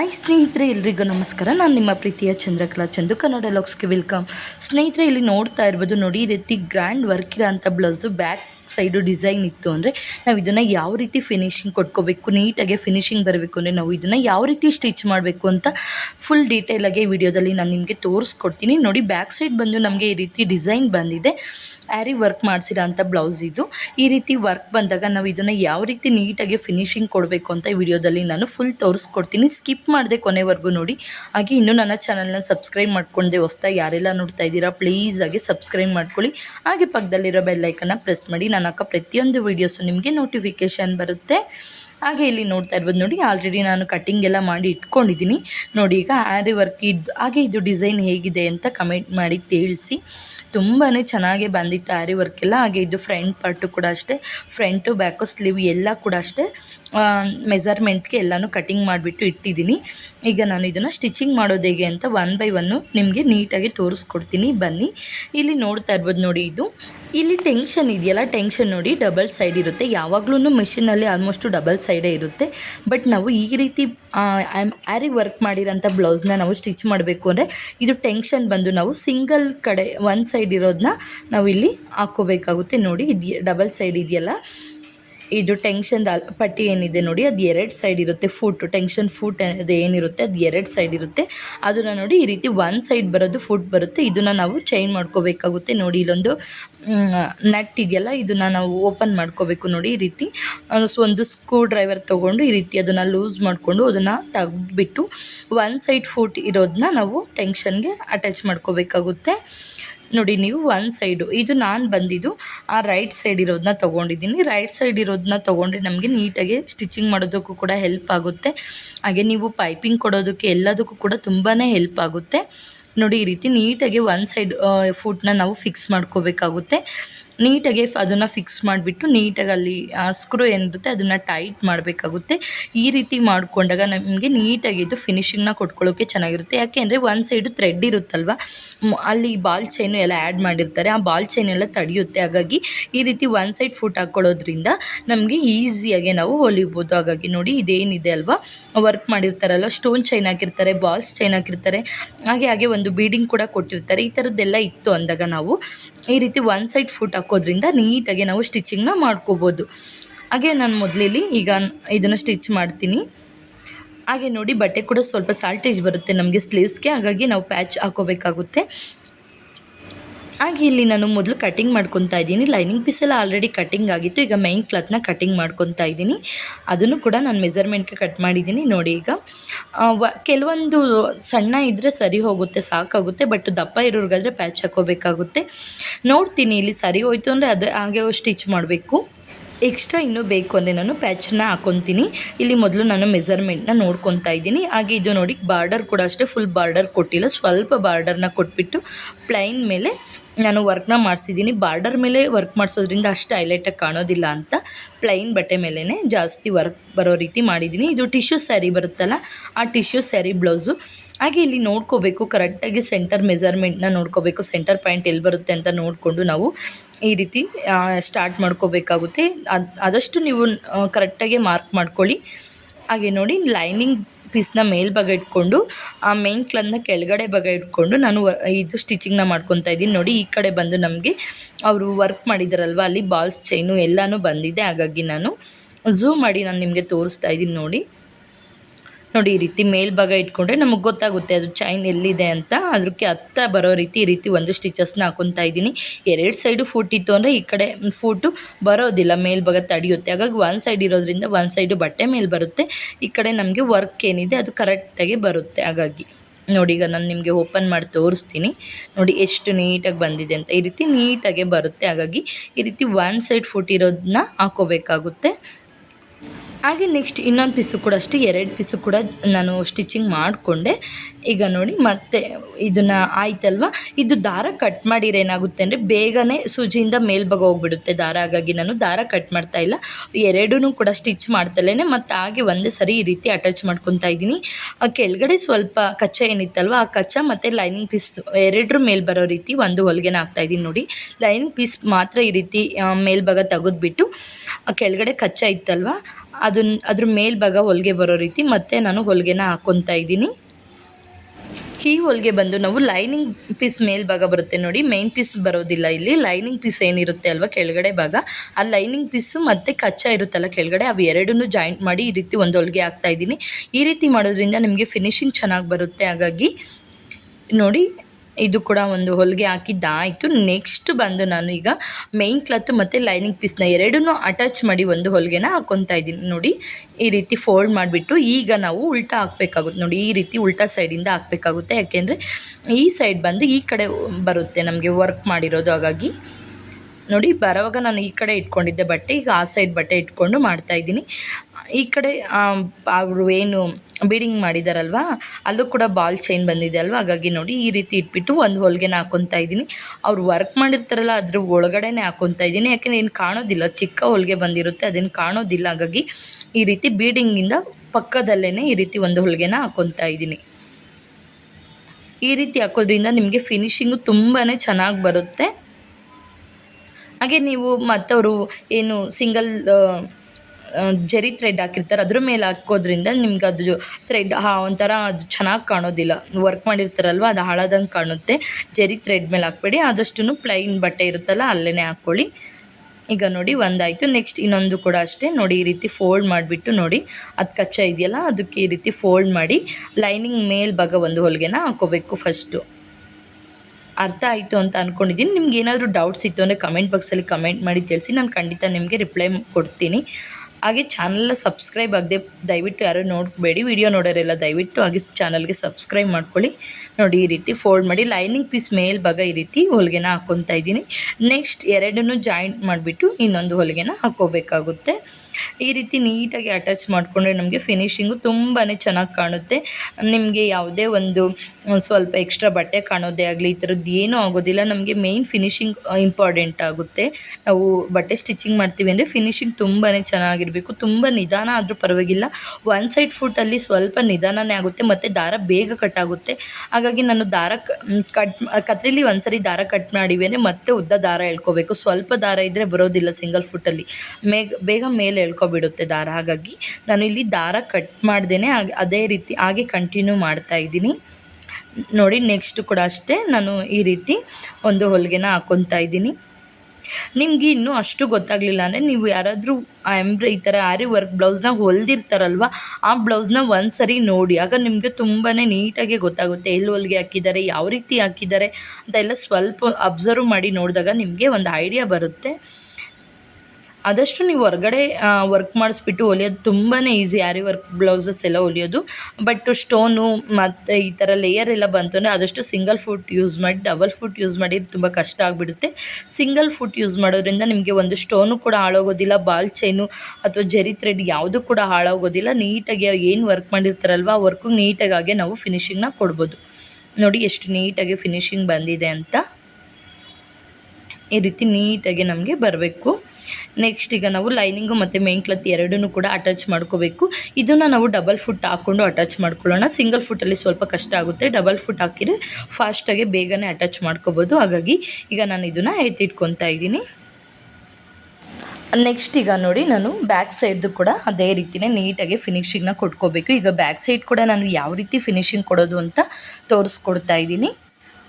I ಸ್ನೇಹಿತರೆ, ಎಲ್ರಿಗೂ ನಮಸ್ಕಾರ. ನಾನು ನಿಮ್ಮ ಪ್ರೀತಿಯ ಚಂದ್ರಕಲಾ ಚಂದು. ಕನ್ನಡ ಲಾಕ್ಸ್ಗೆ ವೆಲ್ಕಮ್. ಸ್ನೇಹಿತರೆ, ಇಲ್ಲಿ ನೋಡ್ತಾ ಇರ್ಬೋದು, ನೋಡಿ, ಈ ರೀತಿ ಗ್ರ್ಯಾಂಡ್ ವರ್ಕ್ ಇರೋಂಥ ಬ್ಲೌಸು ಬ್ಯಾಕ್ ಸೈಡು ಡಿಸೈನ್ ಇತ್ತು ಅಂದರೆ ನಾವು ಇದನ್ನು ಯಾವ ರೀತಿ ಫಿನಿಶಿಂಗ್ ಕೊಟ್ಕೋಬೇಕು, ನೀಟಾಗಿ ಫಿನಿಶಿಂಗ್ ಬರಬೇಕು ಅಂದರೆ ನಾವು ಇದನ್ನು ಯಾವ ರೀತಿ ಸ್ಟಿಚ್ ಮಾಡಬೇಕು ಅಂತ ಫುಲ್ ಡೀಟೇಲಾಗಿ ವಿಡಿಯೋದಲ್ಲಿ ನಾನು ನಿಮಗೆ ತೋರಿಸ್ಕೊಡ್ತೀನಿ. ನೋಡಿ ಬ್ಯಾಕ್ ಸೈಡ್ ಬಂದು ನಮಗೆ ಈ ರೀತಿ ಡಿಸೈನ್ ಬಂದಿದೆ. ಆ್ಯರಿ ವರ್ಕ್ ಮಾಡಿಸಿರೋ ಅಂಥ ಬ್ಲೌಸ್ ಇದು. ಈ ರೀತಿ ವರ್ಕ್ ಬಂದಾಗ ನಾವು ಇದನ್ನು ಯಾವ ರೀತಿ ನೀಟಾಗಿ ಫಿನಿಶಿಂಗ್ ಕೊಡಬೇಕು ಅಂತ ವಿಡಿಯೋದಲ್ಲಿ ನಾನು ಫುಲ್ ತೋರಿಸ್ಕೊಡ್ತೀನಿ. ಸ್ಕಿಪ್ ಮಾಡದೆ ಕೊನೆವರೆಗೂ ನೋಡಿ. ಹಾಗೆ ಇನ್ನೂ ನನ್ನ ಚಾನಲ್ನ ಸಬ್ಸ್ಕ್ರೈಬ್ ಮಾಡ್ಕೊಂಡೆ ಹೊಸ್ತಾ ಯಾರೆಲ್ಲ ನೋಡ್ತಾ ಇದ್ದೀರಾ ಪ್ಲೀಸ್ ಆಗಿ ಸಬ್ಸ್ಕ್ರೈಬ್ ಮಾಡ್ಕೊಳ್ಳಿ. ಹಾಗೆ ಪಕ್ಕದಲ್ಲಿರೋ ಬೆಲ್ಲೈಕನ್ನ ಪ್ರೆಸ್ ಮಾಡಿ. ನಾನು ಹಾಕೋ ಪ್ರತಿಯೊಂದು ವೀಡಿಯೋಸು ನಿಮಗೆ ನೋಟಿಫಿಕೇಷನ್ ಬರುತ್ತೆ. ಹಾಗೆ ಇಲ್ಲಿ ನೋಡ್ತಾ ಇರ್ಬೋದು ನೋಡಿ ಆಲ್ರೆಡಿ ನಾನು ಕಟ್ಟಿಂಗ್ ಎಲ್ಲ ಮಾಡಿ ಇಟ್ಕೊಂಡಿದ್ದೀನಿ. ನೋಡಿ ಈಗ ಆ್ಯರಿ ವರ್ಕ್ ಇದ್ದು ಹಾಗೆ ಇದು ಡಿಸೈನ್ ಹೇಗಿದೆ ಅಂತ ಕಮೆಂಟ್ ಮಾಡಿ, ತಿಳಿಸಿ. ತುಂಬಾ ಚೆನ್ನಾಗಿ ಬಂದಿತ್ತು ಆರಿ ವರ್ಕೆಲ್ಲ ಹಾಗೆ ಇದು ಫ್ರಂಟ್ ಪಾರ್ಟು ಕೂಡ ಅಷ್ಟೇ ಫ್ರಂಟು ಬ್ಯಾಕು ಸ್ಲೀವ್ ಎಲ್ಲ ಕೂಡ ಅಷ್ಟೇ. ಮೆಸರ್ಮೆಂಟ್ಗೆ ಎಲ್ಲನೂ ಕಟಿಂಗ್ ಮಾಡಿಬಿಟ್ಟು ಇಟ್ಟಿದ್ದೀನಿ. ಈಗ ನಾನು ಇದನ್ನು ಸ್ಟಿಚಿಂಗ್ ಮಾಡೋದು ಹೇಗೆ ಅಂತ ಒನ್ ಬೈ ಒನ್ನು ನಿಮಗೆ ನೀಟಾಗಿ ತೋರಿಸ್ಕೊಡ್ತೀನಿ. ಬನ್ನಿ. ಇಲ್ಲಿ ನೋಡ್ತಾ ಇರ್ಬೋದು ನೋಡಿ ಇದು. ಇಲ್ಲಿ ಟೆನ್ಷನ್ ಇದೆಯಲ್ಲ? ಟೆನ್ಷನ್ ನೋಡಿ ಡಬಲ್ ಸೈಡ್ ಇರುತ್ತೆ. ಯಾವಾಗಲೂ ಮಿಷಿನಲ್ಲಿ ಆಲ್ಮೋಸ್ಟು ಡಬಲ್ ಸೈಡೇ ಇರುತ್ತೆ. ಬಟ್ ನಾವು ಈ ರೀತಿ ಆ್ಯರಿ ವರ್ಕ್ ಮಾಡಿರೋಂಥ ಬ್ಲೌಸ್ನ ನಾವು ಸ್ಟಿಚ್ ಮಾಡಬೇಕು ಅಂದರೆ ಇದು ಟೆನ್ಷನ್ ಬಂದು ನಾವು ಸಿಂಗಲ್ ಕಡೆ ಒನ್ ಸೈಡ್ ಇರೋದನ್ನ ನಾವು ಇಲ್ಲಿ ಹಾಕ್ಕೋಬೇಕಾಗುತ್ತೆ. ನೋಡಿ, ಇದು ಡಬಲ್ ಸೈಡ್ ಇದೆಯಲ್ಲ? ಇದು ಟೆನ್ಷನ್ ಪಟ್ಟಿ ಏನಿದೆ ನೋಡಿ, ಅದು ಎರಡು ಸೈಡ್ ಇರುತ್ತೆ ಫುಟ್ ಟೆನ್ಷನ್ ಫುಟ್ ಅದು ಏನಿರುತ್ತೆ, ಅದು ಎರಡು ಸೈಡ್ ಇರುತ್ತೆ. ಅದನ್ನು ನೋಡಿ ಈ ರೀತಿ ಒನ್ ಸೈಡ್ ಬರೋದು ಫುಟ್ ಬರುತ್ತೆ. ಇದನ್ನು ನಾವು ಚೈನ್ ಮಾಡ್ಕೋಬೇಕಾಗುತ್ತೆ. ನೋಡಿ, ಇಲ್ಲೊಂದು ನಟ್ ಇದೆಯಲ್ಲ, ಇದನ್ನು ನಾವು ಓಪನ್ ಮಾಡ್ಕೋಬೇಕು ನೋಡಿ ಈ ರೀತಿ. ಒಂದು ಸ್ಕ್ರೂ ಡ್ರೈವರ್ ತೊಗೊಂಡು ಈ ರೀತಿ ಅದನ್ನು ಲೂಸ್ ಮಾಡಿಕೊಂಡು ಅದನ್ನು ತೆಗೆದುಬಿಟ್ಟು ಒನ್ ಸೈಡ್ ಫುಟ್ ಇರೋದನ್ನ ನಾವು ಟೆನ್ಷನ್ಗೆ ಅಟ್ಯಾಚ್ ಮಾಡ್ಕೋಬೇಕಾಗುತ್ತೆ. ನೋಡಿ, ನೀವು ಒನ್ ಸೈಡು ಇದು ನಾನು ಬಂದಿದ್ದು, ಆ ರೈಟ್ ಸೈಡ್ ಇರೋದನ್ನ ತೊಗೊಂಡಿದ್ದೀನಿ. ರೈಟ್ ಸೈಡ್ ಇರೋದನ್ನ ತೊಗೊಂಡ್ರೆ ನಮಗೆ ನೀಟಾಗಿ ಸ್ಟಿಚಿಂಗ್ ಮಾಡೋದಕ್ಕೂ ಕೂಡ ಹೆಲ್ಪ್ ಆಗುತ್ತೆ. ಹಾಗೆ ನೀವು ಪೈಪಿಂಗ್ ಕೊಡೋದಕ್ಕೆ ಎಲ್ಲದಕ್ಕೂ ಕೂಡ ತುಂಬಾ ಹೆಲ್ಪ್ ಆಗುತ್ತೆ. ನೋಡಿ, ಈ ರೀತಿ ನೀಟಾಗಿ ಒನ್ ಸೈಡ್ ಫುಟ್ನ ನಾವು ಫಿಕ್ಸ್ ಮಾಡ್ಕೋಬೇಕಾಗುತ್ತೆ. ನೀಟಾಗಿ ಅದನ್ನು ಫಿಕ್ಸ್ ಮಾಡಿಬಿಟ್ಟು ನೀಟಾಗಿ ಅಲ್ಲಿ ಸ್ಕ್ರೂ ಏನಿರುತ್ತೆ ಅದನ್ನು ಟೈಟ್ ಮಾಡಬೇಕಾಗುತ್ತೆ. ಈ ರೀತಿ ಮಾಡಿಕೊಂಡಾಗ ನಮಗೆ ನೀಟಾಗಿ ಇದು ಫಿನಿಶಿಂಗ್ನ ಕೊಟ್ಕೊಳ್ಳೋಕೆ ಚೆನ್ನಾಗಿರುತ್ತೆ. ಯಾಕೆ ಅಂದರೆ ಒನ್ ಸೈಡು ಥ್ರೆಡ್ ಇರುತ್ತಲ್ವ ಅಲ್ಲಿ ಬಾಲ್ ಚೈನು ಎಲ್ಲ ಆ್ಯಡ್ ಮಾಡಿರ್ತಾರೆ. ಆ ಬಾಲ್ ಚೈನ್ ಎಲ್ಲ ತಡೆಯುತ್ತೆ. ಹಾಗಾಗಿ ಈ ರೀತಿ ಒನ್ ಸೈಡ್ ಫುಟ್ ಹಾಕ್ಕೊಳ್ಳೋದ್ರಿಂದ ನಮಗೆ ಈಸಿಯಾಗಿ ನಾವು ಹೊಲಿಬೋದು. ಹಾಗಾಗಿ ನೋಡಿ ಇದೇನಿದೆ ಅಲ್ವಾ? ವರ್ಕ್ ಮಾಡಿರ್ತಾರಲ್ಲ ಸ್ಟೋನ್ ಚೈನ್ ಹಾಕಿರ್ತಾರೆ ಬಾಲ್ಸ್ ಚೈನ್ ಹಾಕಿರ್ತಾರೆ. ಹಾಗೆ ಹಾಗೆ ಒಂದು ಬೀಡಿಂಗ್ ಕೂಡ ಕೊಟ್ಟಿರ್ತಾರೆ. ಈ ಥರದ್ದೆಲ್ಲ ಇತ್ತು ಅಂದಾಗ ನಾವು ಈ ರೀತಿ ಒನ್ ಸೈಡ್ ಫುಟ್ ಹಾಕೋದ್ರಿಂದ ನೀಟಾಗಿ ನಾವು ಸ್ಟಿಚಿಂಗ್ನ ಮಾಡ್ಕೋಬೋದು. ಹಾಗೆ ನಾನು ಮೊದಲೇಲಿ ಈಗ ಇದನ್ನು ಸ್ಟಿಚ್ ಮಾಡ್ತೀನಿ. ಹಾಗೆ ನೋಡಿ ಬಟ್ಟೆ ಕೂಡ ಸ್ವಲ್ಪ ಸಾಲ್ಟೇಜ್ ಬರುತ್ತೆ ನಮಗೆ ಸ್ಲೀವ್ಸ್ಗೆ ಹಾಗಾಗಿ ನಾವು ಪ್ಯಾಚ್ ಹಾಕೋಬೇಕಾಗುತ್ತೆ. ಹಾಗೆ ಇಲ್ಲಿ ನಾನು ಮೊದಲು ಕಟಿಂಗ್ ಮಾಡ್ಕೊತಾ ಇದ್ದೀನಿ. ಲೈನಿಂಗ್ ಪೀಸೆಲ್ಲ ಆಲ್ರೆಡಿ ಕಟಿಂಗ್ ಆಗಿತ್ತು. ಈಗ ಮೈನ್ ಕ್ಲಾತ್ನ ಕಟಿಂಗ್ ಮಾಡ್ಕೊತಾ ಇದ್ದೀನಿ. ಅದನ್ನು ಕೂಡ ನಾನು ಮೆಸರ್ಮೆಂಟ್ಗೆ ಕಟ್ ಮಾಡಿದ್ದೀನಿ. ನೋಡಿ ಈಗ ಕೆಲವೊಂದು ಸಣ್ಣ ಇದ್ದರೆ ಸರಿ ಹೋಗುತ್ತೆ, ಸಾಕಾಗುತ್ತೆ. ಬಟ್ ದಪ್ಪ ಇರೋರ್ಗಾದ್ರೆ ಪ್ಯಾಚ್ ಹಾಕೋಬೇಕಾಗುತ್ತೆ. ನೋಡ್ತೀನಿ ಇಲ್ಲಿ ಸರಿ ಹೋಯ್ತು ಅಂದರೆ ಅದು ಹಾಗೆ ಸ್ಟಿಚ್ ಮಾಡಬೇಕು. ಎಕ್ಸ್ಟ್ರಾ ಇನ್ನೂ ಬೇಕು ಅಂದರೆ ನಾನು ಪ್ಯಾಚನ್ನ ಹಾಕೊತೀನಿ. ಇಲ್ಲಿ ಮೊದಲು ನಾನು ಮೆಸರ್ಮೆಂಟ್ನ ನೋಡ್ಕೊತಾ ಇದ್ದೀನಿ. ಹಾಗೆ ಇದು ನೋಡಿ ಬಾರ್ಡರ್ ಕೂಡ ಅಷ್ಟೇ ಫುಲ್ ಬಾರ್ಡರ್ ಕೊಟ್ಟಿಲ್ಲ. ಸ್ವಲ್ಪ ಬಾರ್ಡರ್ನ ಕೊಟ್ಬಿಟ್ಟು ಪ್ಲೈನ್ ಮೇಲೆ ನಾನು ವರ್ಕ್ನ ಮಾಡಿಸಿದ್ದೀನಿ ಬಾರ್ಡರ್ ಮೇಲೆ ವರ್ಕ್ ಮಾಡಿಸೋದ್ರಿಂದ ಅಷ್ಟು ಹೈಲೈಟಾಗಿ ಕಾಣೋದಿಲ್ಲ ಅಂತ. ಪ್ಲೈನ್ ಬಟ್ಟೆ ಮೇಲೇ ಜಾಸ್ತಿ ವರ್ಕ್ ಬರೋ ರೀತಿ ಮಾಡಿದ್ದೀನಿ ಇದು ಟಿಶ್ಯೂ ಸ್ಯಾರಿ ಬರುತ್ತಲ್ಲ, ಆ ಟಿಶ್ಯೂ ಸ್ಯಾರಿ ಬ್ಲೌಸು ಹಾಗೆ ಇಲ್ಲಿ ನೋಡ್ಕೋಬೇಕು ಕರೆಕ್ಟಾಗಿ ಸೆಂಟರ್ ಮೆಸರ್ಮೆಂಟ್ನ ನೋಡ್ಕೋಬೇಕು ಸೆಂಟರ್ ಪಾಯಿಂಟ್ ಎಲ್ಲಿ ಬರುತ್ತೆ ಅಂತ ನೋಡಿಕೊಂಡು ನಾವು ಈ ರೀತಿ ಸ್ಟಾರ್ಟ್ ಮಾಡ್ಕೋಬೇಕಾಗುತ್ತೆ. ಅದು, ಆದಷ್ಟು ನೀವು ಕರೆಕ್ಟಾಗಿ ಮಾರ್ಕ್ ಮಾಡ್ಕೊಳ್ಳಿ. ಹಾಗೆ ನೋಡಿ ಲೈನಿಂಗ್ ಪೀಸ್ನ ಮೇಲ್ಭಾಗ ಇಟ್ಕೊಂಡು, ಆ ಮೇನ್ ಕ್ಲನ್ನ ಕೆಳಗಡೆ ಭಾಗ ಇಟ್ಕೊಂಡು ನಾನು ಇದು ಸ್ಟಿಚಿಂಗ್ನ ಮಾಡ್ಕೊತಾ ಇದ್ದೀನಿ. ನೋಡಿ, ಈ ಕಡೆ ಬಂದು ನಮಗೆ ಅವರು ವರ್ಕ್ ಮಾಡಿದಾರಲ್ವ, ಅಲ್ಲಿ ಬಾಲ್ಸ್ ಚೈನು ಎಲ್ಲನೂ ಬಂದಿದೆ. ಹಾಗಾಗಿ ನಾನು ಝೂಮ್ ಮಾಡಿ ನಾನು ನಿಮಗೆ ತೋರಿಸ್ತಾ ಇದ್ದೀನಿ ನೋಡಿ. ನೋಡಿ, ಈ ರೀತಿ ಮೇಲ್ಭಾಗ ಇಟ್ಕೊಂಡ್ರೆ ನಮಗೆ ಗೊತ್ತಾಗುತ್ತೆ ಅದು ಚೈನ್ ಎಲ್ಲಿದೆ ಅಂತ. ಅದಕ್ಕೆ ಹತ್ತ ಬರೋ ರೀತಿ ಈ ರೀತಿ ಒಂದು ಸ್ಟಿಚಸ್ನ ಹಾಕೊತಾ ಇದ್ದೀನಿ. ಎರಡು ಸೈಡು ಫೂಟ್ ಇತ್ತು ಅಂದರೆ ಈ ಕಡೆ ಫುಟ್ಟು ಬರೋದಿಲ್ಲ, ಮೇಲ್ಭಾಗ ತಡೆಯುತ್ತೆ. ಹಾಗಾಗಿ ಒನ್ ಸೈಡ್ ಇರೋದ್ರಿಂದ ಒಂದು ಸೈಡು ಬಟ್ಟೆ ಮೇಲೆ ಬರುತ್ತೆ. ಈ ಕಡೆ ನಮಗೆ ವರ್ಕ್ ಏನಿದೆ ಅದು ಕರೆಕ್ಟಾಗಿ ಬರುತ್ತೆ. ಹಾಗಾಗಿ ನೋಡಿ, ಈಗ ನಾನು ನಿಮಗೆ ಓಪನ್ ಮಾಡಿ ತೋರಿಸ್ತೀನಿ. ನೋಡಿ, ಎಷ್ಟು ನೀಟಾಗಿ ಬಂದಿದೆ ಅಂತ. ಈ ರೀತಿ ನೀಟಾಗೆ ಬರುತ್ತೆ. ಹಾಗಾಗಿ ಈ ರೀತಿ ಒನ್ ಸೈಡ್ ಫುಟ್ ಇರೋದನ್ನ ಹಾಕೋಬೇಕಾಗುತ್ತೆ. ಹಾಗೆ ನೆಕ್ಸ್ಟ್ ಇನ್ನೊಂದು ಪೀಸು ಕೂಡ ಅಷ್ಟೇ, ಎರಡು ಪೀಸು ಕೂಡ ನಾನು ಸ್ಟಿಚಿಂಗ್ ಮಾಡಿಕೊಂಡೆ. ಈಗ ನೋಡಿ, ಮತ್ತೆ ಇದನ್ನು ಆಯ್ತಲ್ವ? ಇದು ದಾರ ಕಟ್ ಮಾಡಿದ್ರೆ ಏನಾಗುತ್ತೆ ಅಂದರೆ ಬೇಗನೆ ಸೂಜಿಯಿಂದ ಮೇಲ್ಭಾಗ ಹೋಗ್ಬಿಡುತ್ತೆ ದಾರ. ಹಾಗಾಗಿ ನಾನು ದಾರ ಕಟ್ ಮಾಡ್ತಾ ಇಲ್ಲ. ಎರಡೂ ಕೂಡ ಸ್ಟಿಚ್ ಮಾಡ್ತಲೇ ಮತ್ತು ಹಾಗೆ ಒಂದೇ ಸರಿ ಈ ರೀತಿ ಅಟ್ಯಾಚ್ ಮಾಡ್ಕೊತಾ ಇದ್ದೀನಿ. ಕೆಳಗಡೆ ಸ್ವಲ್ಪ ಕಚ್ಚ ಏನಿತ್ತಲ್ವ, ಆ ಕಚ್ಚ ಮತ್ತು ಲೈನಿಂಗ್ ಪೀಸ್ ಎರಡರ ಮೇಲೆ ಬರೋ ರೀತಿ ಒಂದು ಹೊಲಿಗೆನ ಹಾಕ್ತಾ ಇದ್ದೀನಿ ನೋಡಿ. ಲೈನಿಂಗ್ ಪೀಸ್ ಮಾತ್ರ ಈ ರೀತಿ ಮೇಲ್ಭಾಗ ತೆಗೆದ್ಬಿಟ್ಟು ಕೆಳಗಡೆ ಕಚ್ಚ ಇತ್ತಲ್ವ? ಅದನ್ನ ಅದ್ರ ಮೇಲ್ಭಾಗ ಹೊಲಿಗೆ ಬರೋ ರೀತಿ ಮತ್ತೆ ನಾನು ಹೊಲಿಗೆನ ಹಾಕ್ಕೊತಾ ಇದ್ದೀನಿ. ಈ ಹೊಲಿಗೆ ಬಂದು ನಾವು ಲೈನಿಂಗ್ ಪೀಸ್ ಮೇಲ್ಭಾಗ ಬರುತ್ತೆ ನೋಡಿ, ಮೈನ್ ಪೀಸ್ ಬರೋದಿಲ್ಲ ಇಲ್ಲಿ. ಲೈನಿಂಗ್ ಪೀಸ್ ಏನಿರುತ್ತೆ ಅಲ್ವಾ ಕೆಳಗಡೆ ಭಾಗ. ಆ ಲೈನಿಂಗ್ ಪೀಸು ಮತ್ತು ಕಚ್ಚಾ ಇರುತ್ತಲ್ಲ ಕೆಳಗಡೆ, ಅವು ಎರಡನ್ನೂ ಜಾಯಿಂಟ್ ಮಾಡಿ ಈ ರೀತಿ ಒಂದು ಹೊಲಿಗೆ ಹಾಕ್ತಾ ಇದ್ದೀನಿ. ಈ ರೀತಿ ಮಾಡೋದ್ರಿಂದ ನಿಮಗೆ ಫಿನಿಶಿಂಗ್ ಚೆನ್ನಾಗಿ ಬರುತ್ತೆ. ಹಾಗಾಗಿ ನೋಡಿ ಇದು ಕೂಡ ಒಂದು ಹೊಲಿಗೆ ಹಾಕಿದ್ದಾಯಿತು. ನೆಕ್ಸ್ಟ್ ಬಂದು ನಾನು ಈಗ ಮೈನ್ ಕ್ಲಾತು ಮತ್ತು ಲೈನಿಂಗ್ ಪೀಸ್ನ ಎರಡನ್ನೂ ಅಟ್ಯಾಚ್ ಮಾಡಿ ಒಂದು ಹೊಲಿಗೆನ ಹಾಕ್ಕೊತಾ ಇದ್ದೀನಿ. ನೋಡಿ, ಈ ರೀತಿ ಫೋಲ್ಡ್ ಮಾಡಿಬಿಟ್ಟು ಈಗ ನಾವು ಉಲ್ಟಾ ಹಾಕ್ಬೇಕಾಗುತ್ತೆ. ನೋಡಿ, ಈ ರೀತಿ ಉಲ್ಟಾ ಸೈಡಿಂದ ಹಾಕಬೇಕಾಗುತ್ತೆ. ಯಾಕೆಂದರೆ ಈ ಸೈಡ್ ಬಂದು ಈ ಕಡೆ ಬರುತ್ತೆ ನಮಗೆ ವರ್ಕ್ ಮಾಡಿರೋದು. ಹಾಗಾಗಿ ನೋಡಿ, ಬರೋವಾಗ ನಾನು ಈ ಕಡೆ ಇಟ್ಕೊಂಡಿದ್ದೆ ಬಟ್ಟೆ, ಈಗ ಆ ಸೈಡ್ ಬಟ್ಟೆ ಇಟ್ಕೊಂಡು ಮಾಡ್ತಾ ಇದ್ದೀನಿ. ಈ ಕಡೆ ಅವರು ಏನು ಬೀಡಿಂಗ್ ಮಾಡಿದಾರಲ್ವಾ, ಅಲ್ಲೂ ಕೂಡ ಬಾಲ್ ಚೈನ್ ಬಂದಿದೆ ಅಲ್ವಾ, ಹಾಗಾಗಿ ನೋಡಿ ಈ ರೀತಿ ಇಟ್ಬಿಟ್ಟು ಒಂದು ಹೊಲಿಗೆನ ಹಾಕ್ಕೊತಾ ಇದ್ದೀನಿ. ಅವ್ರು ವರ್ಕ್ ಮಾಡಿರ್ತಾರಲ್ಲ, ಅದ್ರ ಒಳಗಡೆನೇ ಹಾಕ್ಕೊತಾ ಇದ್ದೀನಿ. ಯಾಕೆಂದರೆ ಏನು ಕಾಣೋದಿಲ್ಲ, ಚಿಕ್ಕ ಹೊಲಿಗೆ ಬಂದಿರುತ್ತೆ ಅದನ್ನು ಕಾಣೋದಿಲ್ಲ. ಹಾಗಾಗಿ ಈ ರೀತಿ ಬೀಡಿಂಗಿಂದ ಪಕ್ಕದಲ್ಲೇ ಈ ರೀತಿ ಒಂದು ಹೊಲಿಗೆನ ಹಾಕ್ಕೊತಾ ಇದ್ದೀನಿ. ಈ ರೀತಿ ಹಾಕೋದ್ರಿಂದ ನಿಮಗೆ ಫಿನಿಶಿಂಗು ತುಂಬಾ ಚೆನ್ನಾಗಿ ಬರುತ್ತೆ. ಹಾಗೆ ನೀವು ಮತ್ತವರು ಏನು ಸಿಂಗಲ್ ಜರಿ ಥ್ರೆಡ್ ಹಾಕಿರ್ತಾರೆ, ಅದ್ರ ಮೇಲೆ ಹಾಕೋದ್ರಿಂದ ನಿಮ್ಗೆ ಅದು ಥ್ರೆಡ್ ಒಂಥರ ಅದು ಚೆನ್ನಾಗಿ ಕಾಣೋದಿಲ್ಲ. ವರ್ಕ್ ಮಾಡಿರ್ತಾರಲ್ವ, ಅದು ಹಾಳಾದಂಗೆ ಕಾಣುತ್ತೆ. ಜರಿ ಥ್ರೆಡ್ ಮೇಲೆ ಹಾಕ್ಬೇಡಿ ಆದಷ್ಟು ಪ್ಲೈನ್ ಬಟ್ಟೆ ಇರುತ್ತಲ್ಲ ಅಲ್ಲೇ ಹಾಕ್ಕೊಳ್ಳಿ ಈಗ ನೋಡಿ, ಒಂದಾಯಿತು. ನೆಕ್ಸ್ಟ್ ಇನ್ನೊಂದು ಕೂಡ ಅಷ್ಟೇ. ನೋಡಿ, ಈ ರೀತಿ ಫೋಲ್ಡ್ ಮಾಡಿಬಿಟ್ಟು ನೋಡಿ. ಅದು ಕಚ್ಚ ಇದೆಯಲ್ಲ, ಅದಕ್ಕೆ ಈ ರೀತಿ ಫೋಲ್ಡ್ ಮಾಡಿ ಲೈನಿಂಗ್ ಮೇಲ್ಭಾಗ ಒಂದು ಹೊಲಿಗೆನ ಹಾಕೋಬೇಕು ಫಸ್ಟು ಅರ್ಥ ಆಯಿತು ಅಂತ ಅಂದ್ಕೊಂಡಿದ್ದೀನಿ ನಿಮ್ಗೆ ಏನಾದರೂ ಡೌಟ್ಸ್ ಇತ್ತು ಅಂದರೆ ಕಮೆಂಟ್ ಬಾಕ್ಸಲ್ಲಿ ಕಮೆಂಟ್ ಮಾಡಿ ತಿಳಿಸಿ. ನಾನು ಖಂಡಿತ ನಿಮಗೆ ರಿಪ್ಲೈ ಕೊಡ್ತೀನಿ. ಹಾಗೆ ಚಾನಲ್ನ ಸಬ್ಸ್ಕ್ರೈಬ್ ಆಗದೆ ದಯವಿಟ್ಟು ಯಾರೂ ನೋಡಬೇಡಿ ವಿಡಿಯೋ ನೋಡೋರೆಲ್ಲ ದಯವಿಟ್ಟು ಹಾಗೆ ಚಾನಲ್ಗೆ ಸಬ್ಸ್ಕ್ರೈಬ್ ಮಾಡ್ಕೊಳ್ಳಿ. ನೋಡಿ ಈ ರೀತಿ ಫೋಲ್ಡ್ ಮಾಡಿ ಲೈನಿಂಗ್ ಪೀಸ್ ಮೇಲ್ಭಾಗ ಈ ರೀತಿ ಹೊಲಿಗೆನ ಹಾಕ್ಕೊತಾ ಇದ್ದೀನಿ. ನೆಕ್ಸ್ಟ್ ಎರಡನ್ನೂ ಜಾಯಿಂಟ್ ಮಾಡಿಬಿಟ್ಟು ಇನ್ನೊಂದು ಹೊಲಿಗೆನ ಹಾಕ್ಕೋಬೇಕಾಗುತ್ತೆ ಈ ರೀತಿ ನೀಟಾಗಿ ಅಟ್ಯಾಚ್ ಮಾಡಿಕೊಂಡ್ರೆ ನಮಗೆ ಫಿನಿಷಿಂಗು ತುಂಬಾ ಚೆನ್ನಾಗಿ ಕಾಣುತ್ತೆ. ನಿಮಗೆ ಯಾವುದೇ ಒಂದು ಸ್ವಲ್ಪ ಎಕ್ಸ್ಟ್ರಾ ಬಟ್ಟೆ ಕಾಣೋದೇ ಆಗಲಿ, ಈ ಥರದ್ದು ಏನೂ ಆಗೋದಿಲ್ಲ. ನಮಗೆ ಮೇಯ್ನ್ ಫಿನಿಶಿಂಗ್ ಇಂಪಾರ್ಟೆಂಟ್ ಆಗುತ್ತೆ. ನಾವು ಬಟ್ಟೆ ಸ್ಟಿಚಿಂಗ್ ಮಾಡ್ತೀವಿ ಅಂದರೆ ಫಿನಿಶಿಂಗ್ ತುಂಬಾ ಚೆನ್ನಾಗಿರಬೇಕು. ತುಂಬ ನಿಧಾನ ಆದರೂ ಪರವಾಗಿಲ್ಲ. ಒನ್ ಸೈಡ್ ಫುಟಲ್ಲಿ ಸ್ವಲ್ಪ ನಿಧಾನನೇ ಆಗುತ್ತೆ, ಮತ್ತು ದಾರ ಬೇಗ ಕಟ್ ಆಗುತ್ತೆ. ಹಾಗಾಗಿ ನಾನು ದಾರ ಕಟ್ ಕತ್ರಿಲಿ ಒಂದ್ಸರಿ ದಾರ ಕಟ್ ಮಾಡಿವಿ ಅಂದರೆ ಮತ್ತೆ ಉದ್ದ ದಾರ ಎಳ್ಕೋಬೇಕು. ಸ್ವಲ್ಪ ದಾರ ಇದ್ದರೆ ಬರೋದಿಲ್ಲ ಸಿಂಗಲ್ ಫುಟಲ್ಲಿ ಮೇಗ ಬೇಗ ಮೇಲೆ ಎಳ್ಕೊಬಿಡುತ್ತೆ ದಾರ. ಹಾಗಾಗಿ ನಾನು ಇಲ್ಲಿ ದಾರ ಕಟ್ ಮಾಡ್ದೇ ಅದೇ ರೀತಿ ಹಾಗೆ ಕಂಟಿನ್ಯೂ ಮಾಡ್ತಾ ಇದ್ದೀನಿ. ನೋಡಿ ನೆಕ್ಸ್ಟ್ ಕೂಡ ಅಷ್ಟೇ ನಾನು ಈ ರೀತಿ ಒಂದು ಹೊಲಿಗೆನ ಹಾಕ್ಕೊತಾ ಇದ್ದೀನಿ. ನಿಮಗೆ ಇನ್ನೂ ಅಷ್ಟು ಗೊತ್ತಾಗಲಿಲ್ಲ ಅಂದರೆ ನೀವು ಯಾರಾದರೂ ಎಂಬ್ರ ಈ ಥರ ಆರಿ ವರ್ಕ್ ಬ್ಲೌಸ್ನ ಹೊಲ್ದಿರ್ತಾರಲ್ವ, ಆ ಬ್ಲೌಸ್ನ ಒಂದು ಸರಿ ನೋಡಿ. ಆಗ ನಿಮಗೆ ತುಂಬಾ ನೀಟಾಗಿ ಗೊತ್ತಾಗುತ್ತೆ ಎಲ್ಲಿ ಹೊಲಿಗೆ ಹಾಕಿದ್ದಾರೆ, ಯಾವ ರೀತಿ ಹಾಕಿದ್ದಾರೆ ಅಂತ ಎಲ್ಲ ಸ್ವಲ್ಪ ಅಬ್ಸರ್ವ್ ಮಾಡಿ ನೋಡಿದಾಗ ನಿಮಗೆ ಒಂದು ಐಡಿಯಾ ಬರುತ್ತೆ. ಆದಷ್ಟು ನೀವು ಹೊರ್ಗಡೆ ವರ್ಕ್ ಮಾಡಿಸ್ಬಿಟ್ಟು ಹೊಲಿಯೋದು ತುಂಬಾ ಈಸಿ ಆರಿ ವರ್ಕ್ ಬ್ಲೌಸಸ್ ಎಲ್ಲ ಹೊಲಿಯೋದು. ಬಟ್ ಸ್ಟೋನು ಮತ್ತು ಈ ಥರ ಲೇಯರ್ ಎಲ್ಲ ಬಂತು ಅಂದರೆ ಆದಷ್ಟು ಸಿಂಗಲ್ ಫುಟ್ ಯೂಸ್ ಮಾಡಿ ಡಬಲ್ ಫುಟ್ ಯೂಸ್ ಮಾಡಿ ತುಂಬ ಕಷ್ಟ ಆಗಿಬಿಡುತ್ತೆ. ಸಿಂಗಲ್ ಫುಟ್ ಯೂಸ್ ಮಾಡೋದ್ರಿಂದ ನಿಮಗೆ ಒಂದು ಸ್ಟೋನು ಕೂಡ ಹಾಳಾಗೋದಿಲ್ಲ ಬಾಲ್ ಚೈನು ಅಥವಾ ಜರಿ ಥ್ರೆಡ್ ಯಾವುದೂ ಕೂಡ ಹಾಳಾಗೋದಿಲ್ಲ. ನೀಟಾಗಿ ಏನು ವರ್ಕ್ ಮಾಡಿರ್ತಾರಲ್ವ, ಆ ವರ್ಕು ನೀಟಾಗಿ ನಾವು ಫಿನಿಷಿಂಗ್ನ ಕೊಡ್ಬೋದು. ನೋಡಿ ಎಷ್ಟು ನೀಟಾಗಿ ಫಿನಿಶಿಂಗ್ ಬಂದಿದೆ ಅಂತ. ಈ ರೀತಿ ನೀಟಾಗಿ ನಮಗೆ ಬರಬೇಕು. ನೆಕ್ಸ್ಟ್ ಈಗ ನಾವು ಲೈನಿಂಗು ಮತ್ತು ಮೇನ್ ಕ್ಲತ್ ಎರಡನ್ನೂ ಕೂಡ ಅಟ್ಯಾಚ್ ಮಾಡ್ಕೋಬೇಕು. ಇದನ್ನು ನಾವು ಡಬಲ್ ಫುಟ್ ಹಾಕ್ಕೊಂಡು ಅಟ್ಯಾಚ್ ಮಾಡ್ಕೊಳ್ಳೋಣ. ಸಿಂಗಲ್ ಫುಟ್ಟಲ್ಲಿ ಸ್ವಲ್ಪ ಕಷ್ಟ ಆಗುತ್ತೆ. ಡಬಲ್ ಫುಟ್ ಹಾಕಿದರೆ ಫಾಸ್ಟಾಗಿ ಬೇಗನೆ ಅಟ್ಯಾಚ್ ಮಾಡ್ಕೋಬೋದು. ಹಾಗಾಗಿ ಈಗ ನಾನು ಇದನ್ನು ಎತ್ತಿಟ್ಕೊತಾ ಇದ್ದೀನಿ. ನೆಕ್ಸ್ಟ್ ಈಗ ನೋಡಿ ನಾನು ಬ್ಯಾಕ್ ಸೈಡ್ದು ಕೂಡ ಅದೇ ರೀತಿಯೇ ನೀಟಾಗಿ ಫಿನಿಷಿಂಗ್ನ ಕೊಟ್ಕೋಬೇಕು. ಈಗ ಬ್ಯಾಕ್ ಸೈಡ್ ಕೂಡ ನಾನು ಯಾವ ರೀತಿ ಫಿನಿಶಿಂಗ್ ಕೊಡೋದು ಅಂತ ತೋರಿಸ್ಕೊಡ್ತಾ ಇದ್ದೀನಿ.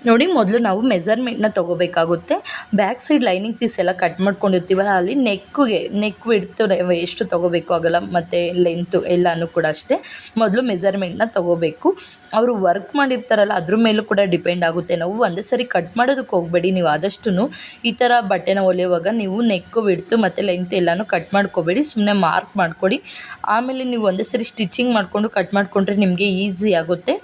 ನೋಡಿ, ಮೊದಲು ನಾವು ಮೆಸರ್ಮೆಂಟ್ನ ತೊಗೋಬೇಕಾಗುತ್ತೆ. ಬ್ಯಾಕ್ ಸೈಡ್ ಲೈನಿಂಗ್ ಪೀಸ್ ಎಲ್ಲ ಕಟ್ ಮಾಡ್ಕೊಂಡಿರ್ತೀವಲ್ಲ, ಅಲ್ಲಿ ನೆಕ್ಗೆ ನೆಕ್ ವಿಡ್ತು ಎಷ್ಟು ತೊಗೋಬೇಕು ಆಗಲ್ಲ, ಮತ್ತು ಲೆಂತು ಎಲ್ಲನೂ ಕೂಡ ಅಷ್ಟೇ. ಮೊದಲು ಮೆಸರ್ಮೆಂಟ್ನ ತೊಗೋಬೇಕು. ಅವರು ವರ್ಕ್ ಮಾಡಿರ್ತಾರಲ್ಲ, ಅದ್ರ ಮೇಲೂ ಕೂಡ ಡಿಪೆಂಡ್ ಆಗುತ್ತೆ. ನಾವು ಒಂದೇ ಸರಿ ಕಟ್ ಮಾಡೋದಕ್ಕೆ ಹೋಗಬೇಡಿ, ನೀವು ಆದಷ್ಟು ಈ ಥರ ಬಟ್ಟೆನ ಹೊಲಿಯುವಾಗ ನೀವು ನೆಕ್ಕು ವಿಡ್ತು ಮತ್ತು ಲೆಂತ್ ಎಲ್ಲನೂ ಕಟ್ ಮಾಡ್ಕೋಬೇಡಿ ಸುಮ್ಮನೆ ಮಾರ್ಕ್ ಮಾಡ್ಕೊಡಿ. ಆಮೇಲೆ ನೀವು ಒಂದೇ ಸರಿ ಸ್ಟಿಚಿಂಗ್ ಮಾಡಿಕೊಂಡು ಕಟ್ ಮಾಡಿಕೊಂಡ್ರೆ ನಿಮಗೆ ಈಸಿ ಆಗುತ್ತೆ.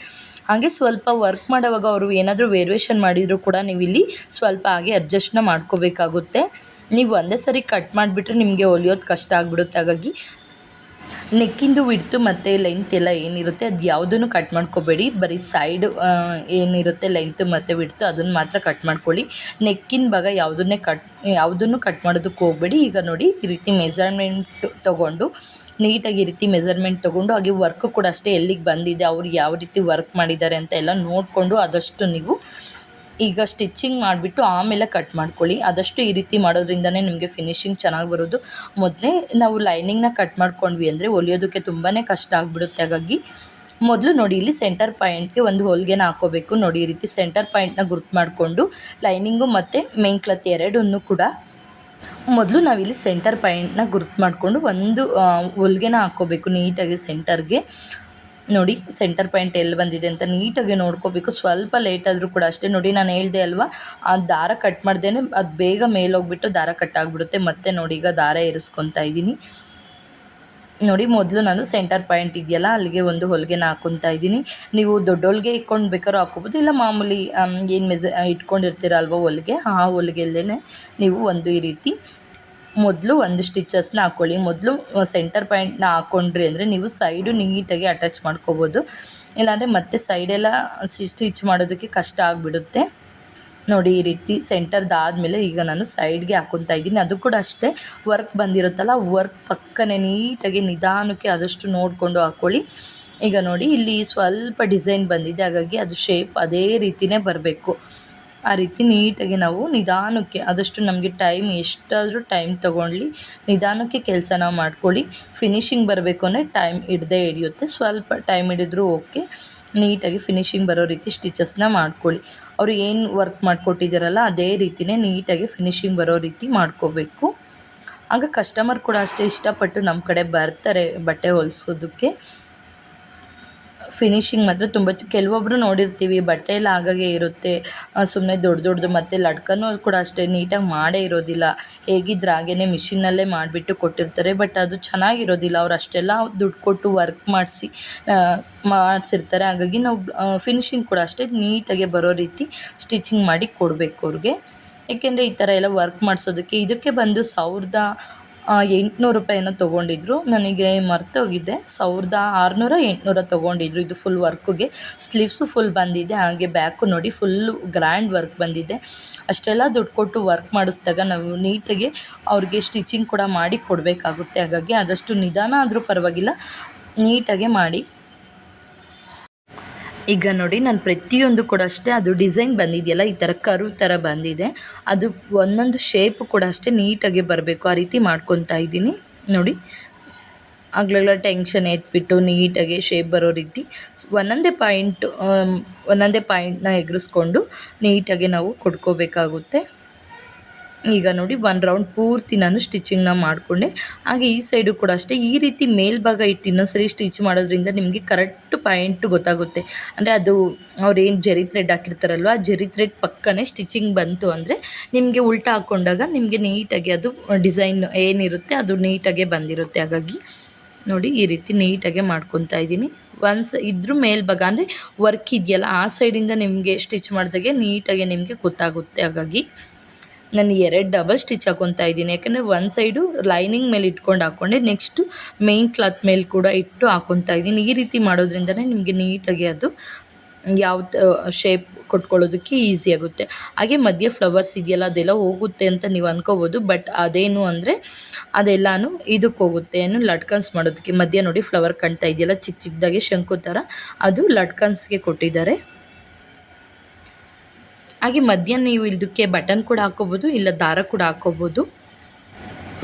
ಹಾಗೆ ಸ್ವಲ್ಪ ವರ್ಕ್ ಮಾಡೋವಾಗ ಅವರು ಏನಾದರೂ ವೇರಿಯೇಷನ್ ಮಾಡಿದರೂ ಕೂಡ ನೀವು ಇಲ್ಲಿ ಸ್ವಲ್ಪ ಹಾಗೆ ಅಡ್ಜಸ್ಟ್ನ ಮಾಡ್ಕೋಬೇಕಾಗುತ್ತೆ. ನೀವು ಒಂದೇ ಸರಿ ಕಟ್ ಮಾಡಿಬಿಟ್ರೆ ನಿಮಗೆ ಹೊಲಿಯೋದು ಕಷ್ಟ ಆಗಿಬಿಡುತ್ತೆ. ಹಾಗಾಗಿ ನೆಕ್ಕಿಂದು ವಿಡ್ತು ಮತ್ತು ಲೆಂತ್ ಎಲ್ಲ ಏನಿರುತ್ತೆ ಅದು ಯಾವುದನ್ನು ಕಟ್ ಮಾಡ್ಕೋಬೇಡಿ. ಬರೀ ಸೈಡ್ ಏನಿರುತ್ತೆ ಲೆಂತ್ ಮತ್ತು ವಿಡ್ತು ಅದನ್ನು ಮಾತ್ರ ಕಟ್ ಮಾಡ್ಕೊಳ್ಳಿ. ನೆಕ್ಕಿನ ಭಾಗ ಯಾವುದನ್ನೇ ಕಟ್ ಯಾವುದನ್ನು ಕಟ್ ಮಾಡೋದಕ್ಕೆ ಹೋಗಬೇಡಿ. ಈಗ ನೋಡಿ ಈ ರೀತಿ ಮೆಜರ್ಮೆಂಟ್ ತೊಗೊಂಡು ನೀಟಾಗಿ ರೀತಿ ಮೆಸರ್ಮೆಂಟ್ ತೊಗೊಂಡು ಹಾಗೆ ವರ್ಕ್ ಕೂಡ ಅಷ್ಟೇ ಎಲ್ಲಿಗೆ ಬಂದಿದೆ, ಅವ್ರು ಯಾವ ರೀತಿ ವರ್ಕ್ ಮಾಡಿದ್ದಾರೆ ಅಂತ ಎಲ್ಲ ನೋಡಿಕೊಂಡು ಆದಷ್ಟು ನೀವು ಈಗ ಸ್ಟಿಚ್ಚಿಂಗ್ ಮಾಡಿಬಿಟ್ಟು ಆಮೇಲೆ ಕಟ್ ಮಾಡ್ಕೊಳ್ಳಿ. ಆದಷ್ಟು ಈ ರೀತಿ ಮಾಡೋದ್ರಿಂದನೇ ನಿಮಗೆ ಫಿನಿಶಿಂಗ್ ಚೆನ್ನಾಗಿ ಬರೋದು. ಮೊದಲೇ ನಾವು ಲೈನಿಂಗ್ನ ಕಟ್ ಮಾಡ್ಕೊಂಡ್ವಿ ಅಂದರೆ ಹೊಲಿಯೋದಕ್ಕೆ ತುಂಬಾ ಕಷ್ಟ ಆಗಿಬಿಡುತ್ತೆ. ಹಾಗಾಗಿ ಮೊದಲು ನೋಡಿ ಇಲ್ಲಿ ಸೆಂಟರ್ ಪಾಯಿಂಟ್ಗೆ ಒಂದು ಹೊಲಿಗೆನ ಹಾಕೋಬೇಕು. ನೋಡಿ ಈ ರೀತಿ ಸೆಂಟರ್ ಪಾಯಿಂಟ್ನ ಗುರುತು ಮಾಡಿಕೊಂಡು ಲೈನಿಂಗು ಮತ್ತು ಮೇನ್ ಕ್ಲತ್ ಎರಡನ್ನೂ ಕೂಡ ಮೊದಲು ನಾವಿಲ್ಲಿ ಸೆಂಟರ್ ಪಾಯಿಂಟ್ನ ಗುರುತು ಮಾಡಿಕೊಂಡು ಒಂದು ಹೊಲಿಗೆನ ಹಾಕ್ಕೋಬೇಕು ನೀಟಾಗಿ ಸೆಂಟರ್ಗೆ ನೋಡಿ ಸೆಂಟರ್ ಪಾಯಿಂಟ್ ಎಲ್ಲಿ ಬಂದಿದೆ ಅಂತ ನೀಟಾಗಿ ನೋಡ್ಕೋಬೇಕು. ಸ್ವಲ್ಪ ಲೇಟ್ ಆದರೂ ಕೂಡ ಅಷ್ಟೇ. ನೋಡಿ, ನಾನು ಹೇಳಿದೆ ಅಲ್ವಾ? ಆ ದಾರ ಕಟ್ ಮಾಡ್ದೇನೆ, ಅದು ಬೇಗ ಮೇಲೋಗ್ಬಿಟ್ಟು ದಾರ ಕಟ್ ಆಗಿಬಿಡುತ್ತೆ. ಮತ್ತೆ ನೋಡಿ, ಈಗ ದಾರ ಇರಿಸ್ಕೊತಾ ಇದ್ದೀನಿ. ನೋಡಿ, ಮೊದಲು ನಾನು ಸೆಂಟರ್ ಪಾಯಿಂಟ್ ಇದೆಯಲ್ಲ, ಅಲ್ಲಿಗೆ ಒಂದು ಹೊಲಿಗೆನ ಹಾಕೊತಾ ಇದ್ದೀನಿ. ನೀವು ದೊಡ್ಡ ಹೊಲಿಗೆ ಇಟ್ಕೊಂಡು ಬೇಕಾದ್ರೂ ಹಾಕೋಬೋದು ಇಲ್ಲ ಮಾಮೂಲಿ ಏನು ಮೆಜ ಇಟ್ಕೊಂಡಿರ್ತೀರಲ್ವ ಹೊಲಿಗೆ, ಆ ಹೊಲಿಗೆಲ್ಲೇ ನೀವು ಒಂದು ಈ ರೀತಿ ಮೊದಲು ಒಂದು ಸ್ಟಿಚಸ್ನ ಹಾಕ್ಕೊಳ್ಳಿ ಮೊದಲು ಸೆಂಟರ್ ಪಾಯಿಂಟ್ನ ಹಾಕ್ಕೊಂಡ್ರಿ ಅಂದರೆ ನೀವು ಸೈಡು ನೀಟಾಗಿ ಅಟ್ಯಾಚ್ ಮಾಡ್ಕೋಬೋದು. ಇಲ್ಲಾಂದರೆ ಮತ್ತೆ ಸೈಡೆಲ್ಲ ಸ್ಟಿಚ್ ಮಾಡೋದಕ್ಕೆ ಕಷ್ಟ ಆಗಿಬಿಡುತ್ತೆ. ನೋಡಿ, ಈ ರೀತಿ ಸೆಂಟರ್ದಾದಮೇಲೆ ಈಗ ನಾನು ಸೈಡ್ಗೆ ಹಾಕೊತಾ ಇದ್ದೀನಿ. ಅದು ಕೂಡ ಅಷ್ಟೇ ವರ್ಕ್ ಬಂದಿರುತ್ತಲ್ಲ ವರ್ಕ್ ಪಕ್ಕನೆ ನೀಟಾಗಿ ನಿಧಾನಕ್ಕೆ ಆದಷ್ಟು ನೋಡಿಕೊಂಡು ಹಾಕ್ಕೊಳ್ಳಿ ಈಗ ನೋಡಿ, ಇಲ್ಲಿ ಸ್ವಲ್ಪ ಡಿಸೈನ್ ಬಂದಿದೆ, ಹಾಗಾಗಿ ಅದು ಶೇಪ್ ಅದೇ ರೀತಿಯೇ ಬರಬೇಕು. ಆ ರೀತಿ ನೀಟಾಗಿ ನಾವು ನಿಧಾನಕ್ಕೆ, ಆದಷ್ಟು ನಮಗೆ ಟೈಮ್ ಎಷ್ಟಾದರೂ ಟೈಮ್ ತೊಗೊಳ್ಳಿ ನಿಧಾನಕ್ಕೆ ಕೆಲಸನ ಮಾಡ್ಕೊಳ್ಳಿ. ಫಿನಿಶಿಂಗ್ ಬರಬೇಕು ಅಂದರೆ ಟೈಮ್ ಹಿಡ್ದೇ ಹಿಡಿಯುತ್ತೆ. ಸ್ವಲ್ಪ ಟೈಮ್ ಹಿಡಿದ್ರೂ ಓಕೆ ನೀಟಾಗಿ ಫಿನಿಶಿಂಗ್ ಬರೋ ರೀತಿ ಸ್ಟಿಚಸ್ನ ಮಾಡ್ಕೊಳ್ಳಿ. ಅವರು ಏನು ವರ್ಕ್ ಮಾಡಿಕೊಟ್ಟಿದ್ದಾರಲ್ಲ ಅದೇ ರೀತಿಯೇ ನೀಟಾಗಿ ಫಿನಿಶಿಂಗ್ ಬರೋ ರೀತಿ ಮಾಡ್ಕೋಬೇಕು. ಆಗ ಕಸ್ಟಮರ್ ಕೂಡ ಅಷ್ಟೇ ಇಷ್ಟಪಟ್ಟು ನಮ್ಮ ಕಡೆ ಬರ್ತಾರೆ ಬಟ್ಟೆ ಹೊಲಿಸೋದಕ್ಕೆ. ಫಿನಿಶಿಂಗ್ ಮಾತ್ರ ತುಂಬ ಕೆಲವೊಬ್ಬರು ನೋಡಿರ್ತೀವಿ, ಬಟ್ಟೆ ಎಲ್ಲ ಆಗಾಗೆ ಇರುತ್ತೆ. ಸುಮ್ಮನೆ ದೊಡ್ಡ ದೊಡ್ಡದು ಮತ್ತು ಲಟ್ಕನೂ ಕೂಡ ಅಷ್ಟೇ ನೀಟಾಗಿ ಮಾಡೇ ಇರೋದಿಲ್ಲ. ಹೇಗಿದ್ರೆ ಹಾಗೇ ಮಿಷಿನ್ನಲ್ಲೇ ಮಾಡಿಬಿಟ್ಟು ಕೊಟ್ಟಿರ್ತಾರೆ, ಬಟ್ ಅದು ಚೆನ್ನಾಗಿರೋದಿಲ್ಲ. ಅವ್ರು ಅಷ್ಟೆಲ್ಲ ದುಡ್ಡು ಕೊಟ್ಟು ವರ್ಕ್ ಮಾಡಿಸಿ ಮಾಡಿಸಿರ್ತಾರೆ. ಹಾಗಾಗಿ ನಾವು ಫಿನಿಶಿಂಗ್ ಕೂಡ ಅಷ್ಟೇ ನೀಟಾಗೆ ಬರೋ ರೀತಿ ಸ್ಟಿಚಿಂಗ್ ಮಾಡಿ ಕೊಡಬೇಕು ಅವ್ರಿಗೆ. ಏಕೆಂದರೆ ಈ ಥರ ಎಲ್ಲ ವರ್ಕ್ ಮಾಡಿಸೋದಕ್ಕೆ ಇದಕ್ಕೆ ಬಂದು ಸಾವಿರದ ಎಂಟುನೂರು ರೂಪಾಯಿನ ತೊಗೊಂಡಿದ್ರು. ನನಗೆ ಮರ್ತೋಗಿದ್ದೆ ಸಾವಿರದ ಆರುನೂರ ಎಂಟುನೂರ ತೊಗೊಂಡಿದ್ರು ಇದು ಫುಲ್ ವರ್ಕ್ಗೆ ಸ್ಲೀವ್ಸು ಫುಲ್ ಬಂದಿದೆ. ಹಾಗೆ ಬ್ಯಾಕು ನೋಡಿ ಫುಲ್ಲು ಗ್ರ್ಯಾಂಡ್ ವರ್ಕ್ ಬಂದಿದೆ. ಅಷ್ಟೆಲ್ಲ ದುಡ್ಡು ಕೊಟ್ಟು ವರ್ಕ್ ಮಾಡಿಸ್ದಾಗ ನಾವು ನೀಟಾಗಿ ಅವ್ರಿಗೆ ಸ್ಟಿಚಿಂಗ್ ಕೂಡ ಮಾಡಿ ಕೊಡಬೇಕಾಗುತ್ತೆ. ಹಾಗಾಗಿ ಆದಷ್ಟು ನಿಧಾನ ಆದರೂ ಪರವಾಗಿಲ್ಲ. ನೀಟಾಗೆ ಮಾಡಿ ಈಗ ನೋಡಿ, ನಾನು ಪ್ರತಿಯೊಂದು ಕೂಡ ಅಷ್ಟೇ, ಅದು ಡಿಸೈನ್ ಬಂದಿದೆಯಲ್ಲ, ಈ ಥರ ಕರು ಥರ ಬಂದಿದೆ. ಅದು ಒಂದೊಂದು ಶೇಪ್ ಕೂಡ ಅಷ್ಟೇ ನೀಟಾಗಿ ಬರಬೇಕು, ಆ ರೀತಿ ಮಾಡ್ಕೊತಾ ಇದ್ದೀನಿ. ನೋಡಿ, ಆಗಲೆಲ್ಲ ಟೆನ್ಷನ್ ಎತ್ಬಿಟ್ಟು ನೀಟಾಗಿ ಶೇಪ್ ಬರೋ ರೀತಿ. ಒಂದೊಂದೇ ಪಾಯಿಂಟು ಒಂದೊಂದೇ ಪಾಯಿಂಟ್ನ ಎಗರಿಸ್ಕೊಂಡು ನೀಟಾಗಿ ನಾವು ಕೊಡ್ಕೋಬೇಕಾಗುತ್ತೆ. ಈಗ ನೋಡಿ ಒನ್ ರೌಂಡ್ ಪೂರ್ತಿ ನಾನು ಸ್ಟಿಚಿಂಗ್ನ ಮಾಡಿಕೊಂಡೆ. ಹಾಗೆ ಈ ಸೈಡು ಕೂಡ ಅಷ್ಟೇ, ಈ ರೀತಿ ಮೇಲ್ಭಾಗ ಇಟ್ಟು ಇನ್ನೊಂದ್ಸರಿ ಸ್ಟಿಚ್ ಮಾಡೋದ್ರಿಂದ ನಿಮಗೆ ಕರೆಕ್ಟ್ ಪಾಯಿಂಟ್ ಗೊತ್ತಾಗುತ್ತೆ. ಅಂದರೆ ಅದು ಅವ್ರೇನು ಜರಿ ಥ್ರೆಡ್ ಹಾಕಿರ್ತಾರಲ್ವ, ಆ ಜರಿ ಥ್ರೆಡ್ ಪಕ್ಕನೇ ಸ್ಟಿಚಿಂಗ್ ಬಂತು ಅಂದರೆ ನಿಮಗೆ ಉಲ್ಟಾ ಹಾಕ್ಕೊಂಡಾಗ ನಿಮಗೆ ನೀಟಾಗಿ ಅದು ಡಿಸೈನ್ ಏನಿರುತ್ತೆ ಅದು ನೀಟಾಗೆ ಬಂದಿರುತ್ತೆ. ಹಾಗಾಗಿ ನೋಡಿ ಈ ರೀತಿ ನೀಟಾಗೆ ಮಾಡ್ಕೊತಾ ಇದ್ದೀನಿ. ಒನ್ಸ್ ಇದ್ರೂ ಮೇಲ್ಭಾಗ ಅಂದರೆ ವರ್ಕ್ ಇದೆಯಲ್ಲ, ಆ ಸೈಡಿಂದ ನಿಮಗೆ ಸ್ಟಿಚ್ ಮಾಡಿದಾಗೆ ನೀಟಾಗಿ ನಿಮಗೆ ಗೊತ್ತಾಗುತ್ತೆ. ಹಾಗಾಗಿ ನಾನು ಎರಡು ಡಬಲ್ ಸ್ಟಿಚ್ ಹಾಕೊತಾ ಇದ್ದೀನಿ. ಯಾಕಂದರೆ ಒಂದು ಸೈಡು ಲೈನಿಂಗ್ ಮೇಲೆ ಇಟ್ಕೊಂಡು ಹಾಕ್ಕೊಂಡೆ ನೆಕ್ಸ್ಟು ಮೇನ್ ಕ್ಲಾತ್ ಮೇಲೆ ಕೂಡ ಇಟ್ಟು ಹಾಕೊತಾ ಇದ್ದೀನಿ. ಈ ರೀತಿ ಮಾಡೋದ್ರಿಂದನೇ ನಿಮಗೆ ನೀಟಾಗಿ ಅದು ಯಾವ ಶೇಪ್ ಕೊಟ್ಕೊಳ್ಳೋದಕ್ಕೆ ಈಸಿ ಆಗುತ್ತೆ. ಹಾಗೆ ಮಧ್ಯೆ ಫ್ಲವರ್ಸ್ ಇದೆಯಲ್ಲ, ಅದೆಲ್ಲ ಹೋಗುತ್ತೆ ಅಂತ ನೀವು ಅನ್ಕೋಬೋದು. ಬಟ್ ಅದೇನು ಅಂದರೆ ಅದೆಲ್ಲನೂ ಇದಕ್ಕೆ ಹೋಗುತ್ತೆ. ಏನು ಲಟ್ಕನ್ಸ್ ಮಾಡೋದಕ್ಕೆ. ಮಧ್ಯೆ ನೋಡಿ ಫ್ಲವರ್ ಕಾಣ್ತಾ ಇದೆಯಲ್ಲ ಚಿಕ್ಕ ಚಿಕ್ಕದಾಗಿ ಶಂಕು ಥರ ಅದು ಲಟ್ಕನ್ಸ್ಗೆ ಕೊಟ್ಟಿದ್ದಾರೆ. ಹಾಗೆ ಮಧ್ಯ ನೀವು ಇದಕ್ಕೆ ಬಟನ್ ಕೂಡ ಹಾಕೋಬೋದು, ಇಲ್ಲ ದಾರ ಕೂಡ ಹಾಕೋಬೋದು.